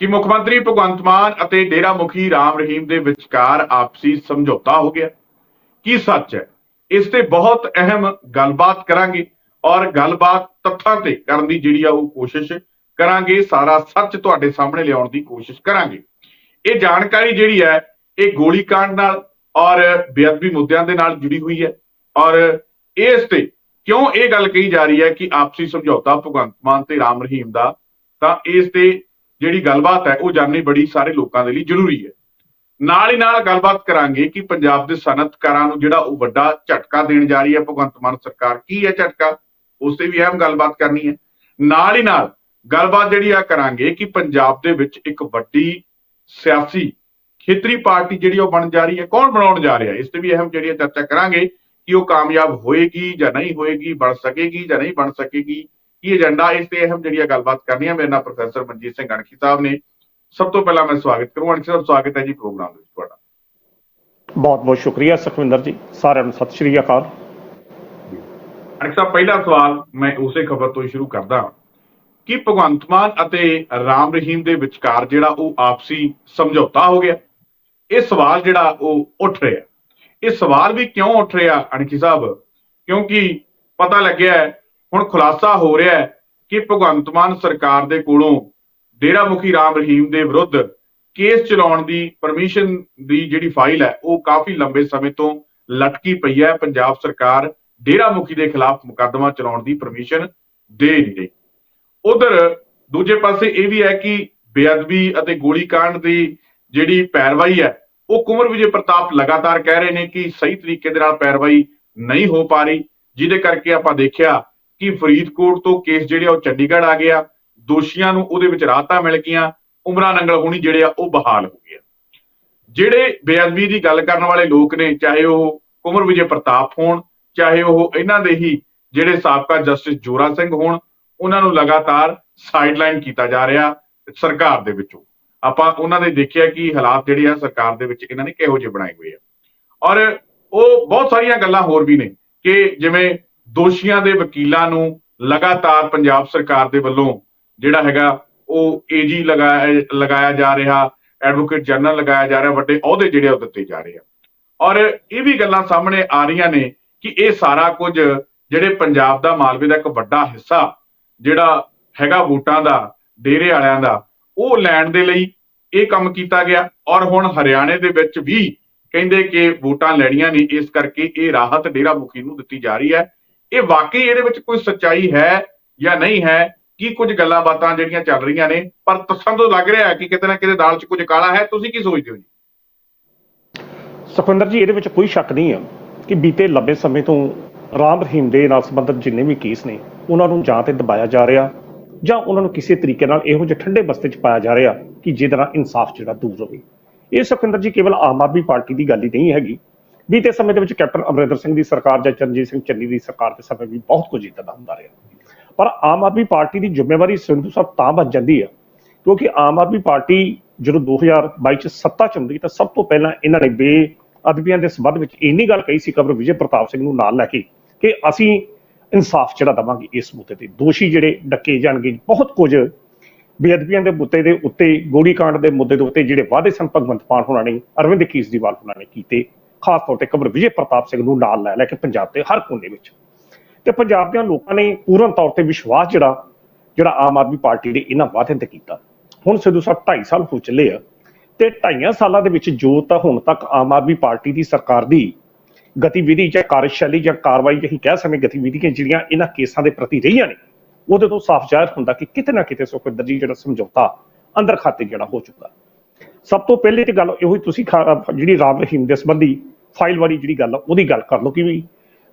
ਕਿ ਮੁੱਖ ਮੰਤਰੀ ਭਗਵੰਤ ਮਾਨ ਅਤੇ ਡੇਰਾ ਮੁਖੀ ਰਾਮ ਰਹੀਮ ਦੇ ਵਿਚਕਾਰ ਆਪਸੀ ਸਮਝੌਤਾ ਹੋ ਗਿਆ। ਕੀ ਸੱਚ ਹੈ? ਇਸ ਤੇ ਬਹੁਤ ਅਹਿਮ ਗੱਲਬਾਤ ਕਰਾਂਗੇ ਔਰ ਗੱਲਬਾਤ ਤੱਥਾਂ ਤੇ ਕਰਨ ਦੀ ਜਿਹੜੀ ਆ ਉਹ ਕੋਸ਼ਿਸ਼ ਕਰਾਂਗੇ। ਸਾਰਾ ਸੱਚ ਤੁਹਾਡੇ ਸਾਹਮਣੇ ਲਿਆਉਣ ਦੀ ਕੋਸ਼ਿਸ਼ ਕਰਾਂਗੇ। ਇਹ ਜਾਣਕਾਰੀ ਜਿਹੜੀ ਹੈ, ਇਹ ਗੋਲੀकांड ਨਾਲ ਔਰ ਬੇਅਦਬੀ ਮੁੱਦਿਆਂ ਦੇ ਨਾਲ ਜੁੜੀ ਹੋਈ ਹੈ। ਔਰ ਇਸ ਤੇ ਕਿਉਂ ਇਹ ਗੱਲ ਕਹੀ ਜਾ ਰਹੀ ਹੈ ਕਿ ਆਪਸੀ ਸਮਝੌਤਾ ਭਗਵੰਤ ਮਾਨ ਤੇ ਰਾਮ ਰਹੀਮ ਦਾ, ਤਾਂ ਇਸ ਤੇ ਜਿਹੜੀ ਗੱਲਬਾਤ ਹੈ, ਉਹ ਜਾਣਨੀ ਬੜੀ ਸਾਰੇ ਲੋਕਾਂ ਦੇ ਲਈ ਜ਼ਰੂਰੀ ਹੈ। ਨਾਲ ਹੀ ਨਾਲ ਗੱਲਬਾਤ ਕਰਾਂਗੇ ਕਿ ਪੰਜਾਬ ਦੇ ਸਨਅਤਕਾਰਾਂ ਨੂੰ ਜਿਹੜਾ ਉਹ ਵੱਡਾ ਝਟਕਾ ਦੇਣ ਜਾ ਰਹੀ ਹੈ, ਭਗਵੰਤ ਮਾਨ ਸਰਕਾਰ ਕੀ ਹੈ ਝਟਕਾ ਉਸ ਤੇ ਵੀ ਅਹਿਮ ਗੱਲਬਾਤ ਕਰਨੀ ਹੈ। ਨਾਲ ਹੀ ਨਾਲ ਗੱਲਬਾਤ ਜਿਹੜੀ ਆ ਕਰਾਂਗੇ ਕਿ ਪੰਜਾਬ ਦੇ ਵਿੱਚ ਇੱਕ ਵੱਡੀ ਸਿਆਸੀ ਖੇਤਰੀ ਪਾਰਟੀ ਜਿਹੜੀ ਉਹ ਬਣ ਜਾ ਰਹੀ ਹੈ। ਕੌਣ ਬਣਾਉਣ ਜਾ ਰਿਹਾ? ਇਸ ਤੇ ਵੀ ਅਹਿਮ ਜਿਹੜੀ ਹੈ ਚਰਚਾ ਕਰਾਂਗੇ ਕਿ ਉਹ ਕਾਮਯਾਬ ਹੋਏਗੀ ਜਾਂ ਨਹੀਂ ਹੋਏਗੀ, ਬਣ ਸਕੇਗੀ ਜਾਂ ਨਹੀਂ ਬਣ ਸਕੇਗੀ। ਕੀ ਏਜੰਡਾ ਇਸ ਤੇ ਅਹਿਮ ਜਿਹੜੀ ਗੱਲਬਾਤ ਕਰਨੀ ਹੈ ਮੇਰੇ ਨਾਲ ਪ੍ਰੋਫੈਸਰ ਮਨਜੀਤ ਸਿੰਘ ਗਣਖੀ ਸਾਹਿਬ ਨੇ। ਸਭ ਤੋਂ ਪਹਿਲਾਂ ਮੈਂ ਸਵਾਗਤ ਕਰੂੰ। ਅਣਖੀ ਸਾਹਿਬ ਸਵਾਗਤ ਹੈ ਜੀ ਪ੍ਰੋਗਰਾਮ ਵਿੱਚ ਤੁਹਾਡਾ। ਬਹੁਤ ਬਹੁਤ ਸ਼ੁਕਰੀਆ ਸੁਖਵਿੰਦਰ ਜੀ। ਸਾਰਿਆਂ ਨੂੰ ਸਤਿ ਸ਼੍ਰੀ ਅਕਾਲ। ਅਣਖ ਸਾਹਿਬ ਪਹਿਲਾ ਸਵਾਲ ਮੈਂ ਉਸੇ ਖਬਰ ਤੋਂ ਹੀ ਸ਼ੁਰੂ ਕਰਦਾ ਹਾਂ। ਕਿ ਭਗਵੰਤ ਮਾਨ ਅਤੇ ਰਾਮ ਰਹੀਮ ਦੇ ਵਿਚਕਾਰ ਜਿਹੜਾ ਉਹ ਆਪਸੀ ਸਮਝੌਤਾ ਹੋ ਗਿਆ? ਇਹ ਸਵਾਲ ਜਿਹੜਾ ਉਹ ਉੱਠ ਰਿਹਾ। ਇਹ ਸਵਾਲ ਵੀ ਕਿਉਂ ਉੱਠ ਰਿਹਾ ਅਣਖੀ ਸਾਹਿਬ? ਕਿਉਂਕਿ ਪਤਾ ਲੱਗਿਆ ਹੈ, ਹੁਣ ਖੁਲਾਸਾ ਹੋ ਰਿਹਾ ਹੈ ਕਿ ਭਗਵੰਤ ਮਾਨ ਸਰਕਾਰ ਦੇ ਕੋਲੋਂ ਡੇਰਾ ਮੁਖੀ ਰਾਮ ਰਹੀਮ ਦੇ ਵਿਰੁੱਧ ਕੇਸ ਚਲਾਉਣ ਦੀ ਪਰਮਿਸ਼ਨ ਦੀ ਜਿਹੜੀ ਫਾਈਲ ਹੈ, ਉਹ ਕਾਫੀ ਲੰਬੇ ਸਮੇਂ ਤੋਂ ਲਟਕੀ ਪਈ ਹੈ। ਪੰਜਾਬ ਸਰਕਾਰ ਡੇਰਾ ਮੁਖੀ ਦੇ ਖਿਲਾਫ ਮੁਕੱਦਮਾ ਚਲਾਉਣ ਦੀ ਪਰਮਿਸ਼ਨ ਦੇ ਨਹੀਂ ਰਹੀ ਉਧਰ ਦੂਜੇ ਪਾਸੇ ਇਹ ਵੀ ਹੈ ਕਿ ਬੇਅਦਬੀ ਅਤੇ ਗੋਲੀकांड ਦੀ ਜਿਹੜੀ ਪੈਰਵਾਈ ਹੈ, ਉਹ ਕੁਮਰ ਵਿਜੇ ਪ੍ਰਤਾਪ ਲਗਾਤਾਰ ਕਹਿ ਰਹੇ ਨੇ ਕਿ ਸਹੀ ਤਰੀਕੇ ਦੇ ਨਾਲ ਪੈਰਵਾਈ ਨਹੀਂ ਹੋ ਪਾ ਰਹੀ। ਜਿਹਦੇ ਕਰਕੇ ਆਪਾਂ ਦੇਖਿਆ ਕਿ ਫਰੀਦਕੋਟ ਤੋਂ ਕੇਸ ਜਿਹੜੇ ਆ ਉਹ ਚੰਡੀਗੜ੍ਹ ਆ ਗਿਆ ਦੋਸ਼ੀਆਂ ਨੂੰ ਉਹਦੇ ਵਿੱਚ ਰਾਹਤਾਂ ਮਿਲ ਗਈਆਂ, ਉਮਰਾਂ ਨੰਗਲ ਹੋਣੀ ਜਿਹੜੇ ਆ ਉਹ ਬਹਾਲ ਹੋ ਗਏ ਜਿਹੜੇ ਬੇਅਦਬੀ ਦੀ ਗੱਲ ਕਰਨ ਵਾਲੇ ਲੋਕ ਨੇ, ਚਾਹੇ ਉਹ ਕੁਮਰ ਵਿਜੇ ਪ੍ਰਤਾਪ ਹੋਣ, ਚਾਹੇ ਉਹ ਇਹਨਾਂ ਦੇ ਹੀ ਜਿਹੜੇ ਸਾਬਕਾ ਜਸਟਿਸ ਜੋਰਾ ਸਿੰਘ ਹੋਣ, ਉਹਨਾਂ ਨੂੰ ਲਗਾਤਾਰ ਸਾਈਡਲਾਈਨ ਕੀਤਾ ਜਾ ਰਿਹਾ ਸਰਕਾਰ ਦੇ ਵਿੱਚੋਂ। ਆਪਾਂ ਉਹਨਾਂ ਦੇ ਦੇਖਿਆ ਕਿ ਹਾਲਾਤ ਜਿਹੜੇ ਆ ਸਰਕਾਰ ਦੇ ਵਿੱਚ ਇਹਨਾਂ ਨੇ ਕਿਹੋ ਜਿਹੇ ਬਣਾਏ ਹੋਏ ਆ। ਔਰ ਉਹ ਬਹੁਤ ਸਾਰੀਆਂ ਗੱਲਾਂ ਹੋਰ ਵੀ ਨੇ ਕਿ ਜਿਵੇਂ ਦੋਸ਼ੀਆਂ ਦੇ ਵਕੀਲਾਂ ਨੂੰ ਲਗਾਤਾਰ ਪੰਜਾਬ ਸਰਕਾਰ ਦੇ ਵੱਲੋਂ ਜਿਹੜਾ ਹੈਗਾ ਉਹ ਏਜੀ ਲਗਾਇਆ ਲਗਾਇਆ ਜਾ ਰਿਹਾ ਐਡਵੋਕੇਟ ਜਨਰਲ ਲਗਾਇਆ ਜਾ ਰਿਹਾ, ਵੱਡੇ ਅਹੁਦੇ ਜਿਹੜੇ ਆ ਉਹ ਦਿੱਤੇ ਜਾ ਰਹੇ ਆ। ਔਰ ਇਹ ਵੀ ਗੱਲਾਂ ਸਾਹਮਣੇ ਆ ਰਹੀਆਂ ਨੇ ਕਿ ਇਹ ਸਾਰਾ ਕੁਝ ਜਿਹੜੇ ਪੰਜਾਬ ਦਾ ਮਾਲਵੇ ਦਾ ਇੱਕ ਵੱਡਾ ਹਿੱਸਾ, ਜਿਹੜਾ ਹੈਗਾ ਵੋਟਾਂ ਦਾ, ਡੇਰੇ ਵਾਲਿਆਂ ਦਾ, ਉਹ ਲੈਣ ਦੇ ਲਈ ਇਹ ਕੰਮ ਕੀਤਾ ਗਿਆ। ਔਰ ਹੁਣ ਹਰਿਆਣੇ ਦੇ ਵਿੱਚ ਵੀ ਕਹਿੰਦੇ ਕਿ ਵੋਟਾਂ ਲੈਣੀਆਂ ਨਹੀਂ ਇਸ ਕਰਕੇ ਇਹ ਰਾਹਤ ਡੇਰਾ ਮੁਖੀ ਨੂੰ ਦਿੱਤੀ ਜਾ ਰਹੀ ਹੈ। ਇਹ ਵਾਕਈ ਇਹਦੇ ਵਿੱਚ ਕੋਈ ਸੱਚਾਈ ਹੈ ਜਾਂ ਨਹੀਂ ਹੈ? ਕੀ ਕੁਝ ਗੱਲਾਂ ਬਾਤਾਂ ਜਿਹੜੀਆਂ ਚੱਲ ਰਹੀਆਂ ਨੇ? ਪਰ ਤੱਥਾਂ ਤੋਂ ਲੱਗ ਰਿਹਾ ਕਿ ਕਿਤੇ ਨਾ ਕਿਤੇ ਦਾਲ 'ਚ ਕੁਝ ਕਾਲਾ ਹੈ। ਤੁਸੀਂ ਕੀ ਸੋਚਦੇ ਹੋ ਜੀ? ਸੁਖਵਿੰਦਰ ਜੀ, ਇਹਦੇ ਵਿੱਚ ਕੋਈ ਸ਼ੱਕ ਨਹੀਂ ਹੈ ਕਿ ਬੀਤੇ ਲੰਬੇ ਸਮੇਂ ਤੋਂ ਰਾਮ ਰਹੀਮ ਦੇ ਨਾਲ ਸੰਬੰਧਿਤ ਜਿੰਨੇ ਵੀ ਕੇਸ ਨੇ, ਉਹਨਾਂ ਨੂੰ ਜਾਂ ਤੇ ਦਬਾਇਆ ਜਾ ਰਿਹਾ ਜਾਂ ਉਹਨਾਂ ਨੂੰ ਕਿਸੇ ਤਰੀਕੇ ਨਾਲ ਇਹੋ ਜਿਹੇ ਠੰਡੇ ਬਸਤੇ 'ਚ ਪਾਇਆ ਜਾ ਰਿਹਾ ਕਿ ਜਿਹਦੇ ਨਾਲ ਇਨਸਾਫ ਜਿਹੜਾ ਦੂਰ ਹੋਵੇ। ਇਹ ਸੁਖਵਿੰਦਰ ਜੀ ਕੇਵਲ ਆਮ ਆਦਮੀ ਪਾਰਟੀ ਦੀ ਗੱਲ ਹੀ ਨਹੀਂ ਹੈਗੀ। ਬੀਤੇ ਸਮੇਂ ਦੇ ਵਿੱਚ ਕੈਪਟਨ ਅਮਰਿੰਦਰ ਸਿੰਘ ਦੀ ਸਰਕਾਰ ਜਾਂ ਚਰਨਜੀਤ ਸਿੰਘ ਚੰਨੀ ਦੀ ਸਰਕਾਰ ਦੇ ਸਮੇਂ ਵੀ ਬਹੁਤ ਕੁਝ ਇਦਾਂ ਦਾ ਹੁੰਦਾ ਰਿਹਾ। ਪਰ ਆਮ ਆਦਮੀ ਪਾਰਟੀ ਦੀ ਜ਼ਿੰਮੇਵਾਰੀ ਸਿੰਧੂ ਸਾਹਿਬ ਤਾਂ ਬਚ ਜਾਂਦੀ ਹੈ ਕਿਉਂਕਿ ਆਮ ਆਦਮੀ ਪਾਰਟੀ ਜਦੋਂ 2022 ਚ ਸੱਤਾ ਚ ਹੁੰਦੀ, ਤਾਂ ਸਭ ਤੋਂ ਪਹਿਲਾਂ ਇਹਨਾਂ ਨੇ ਬੇਅਦਬੀਆਂ ਦੇ ਸੰਬੰਧ ਵਿੱਚ ਇੰਨੀ ਗੱਲ ਕਹੀ ਸੀ ਕਬਰ ਵਿਜੇ ਪ੍ਰਤਾਪ ਸਿੰਘ ਨੂੰ ਨਾਲ ਲੈ ਕੇ ਕਿ ਅਸੀਂ ਇਨਸਾਫ ਜਿਹੜਾ ਦਵਾਂਗੇ ਇਸ ਮੁੱਦੇ ਤੇ। ਦੋਸ਼ੀ ਜਿਹੜੇ ਡੱਕੇ ਜਾਣਗੇ, ਬਹੁਤ ਕੁਝ ਬੇਅਦਬੀਆਂ ਦੇ ਮੁੱਦੇ ਦੇ ਉੱਤੇ ਗੋਲੀकांड ਦੇ ਮੁੱਦੇ ਦੇ ਉੱਤੇ ਜਿਹੜੇ ਵਾਅਦੇ ਸਨ ਭਗਵੰਤ ਮਾਨ ਹੋਣਾ ਨੇ, ਅਰਵਿੰਦ ਕੇਜਰੀਵਾਲ ਹੋਣਾ ਨੇ ਕੀਤੇ ਖਾਸ ਤੌਰ ਤੇ ਕਬਰ ਵਿਜੇ ਪ੍ਰਤਾਪ ਸਿੰਘ ਨੂੰ ਨਾਲ ਲੈ ਲੈ ਕੇ ਪੰਜਾਬ ਦੇ ਹਰ ਕੋਨੇ ਵਿੱਚ। ਤੇ ਪੰਜਾਬ ਦੇ ਲੋਕਾਂ ਨੇ ਪੂਰਨ ਤੌਰ ਤੇ ਵਿਸ਼ਵਾਸ ਜਿਹੜਾ ਜਿਹੜਾ ਆਮ ਆਦਮੀ ਪਾਰਟੀ ਦੇ ਇਹਨਾਂ ਵਾਅਦਿਆਂ ਤੇ ਕੀਤਾ। ਹੁਣ ਸਿੱਧੂ ਸਾਹਿਬ 2.5 ਸਾਲ ਹੋ ਚੱਲੇ ਆ ਤੇ 2.5 ਸਾਲਾਂ ਦੇ ਵਿੱਚ ਜੋ ਤਾਂ ਹੁਣ ਤੱਕ ਆਮ ਆਦਮੀ ਪਾਰਟੀ ਦੀ ਸਰਕਾਰ ਦੀ ਗਤੀਵਿਧੀ ਜਾਂ ਕਾਰਜਸ਼ੈਲੀ ਜਾਂ ਕਾਰਵਾਈ ਜਿਹੀ ਕਹਿ ਸਮੇਂ ਗਤੀਵਿਧੀਆਂ ਜਿਹੜੀਆਂ ਇਹਨਾਂ ਕੇਸਾਂ ਦੇ ਪ੍ਰਤੀ ਰਹੀਆਂ ਨੇ, ਉਹਦੇ ਤੋਂ ਸਾਫ਼ ਜ਼ਾਹਿਰ ਹੁੰਦਾ ਕਿ ਕਿਤੇ ਨਾ ਕਿਤੇ ਸੁਖਵਿੰਦਰ ਜੀ ਜਿਹੜਾ ਸਮਝੌਤਾ ਅੰਦਰ ਖਾਤੇ ਜਿਹੜਾ ਹੋ ਚੁੱਕਾ। ਸਭ ਤੋਂ ਪਹਿਲੇ ਤੇ ਗੱਲ ਇਹੋ ਹੀ ਤੁਸੀਂ ਖਾ- ਜਿਹੜੀ ਰਾਮ ਰਹੀਮ ਦੇ ਸੰਬੰਧੀ ਫਾਈਲ ਵਾਲੀ ਜਿਹੜੀ ਗੱਲ ਆ, ਉਹਦੀ ਗੱਲ ਕਰ ਲਓ ਕਿ ਵੀ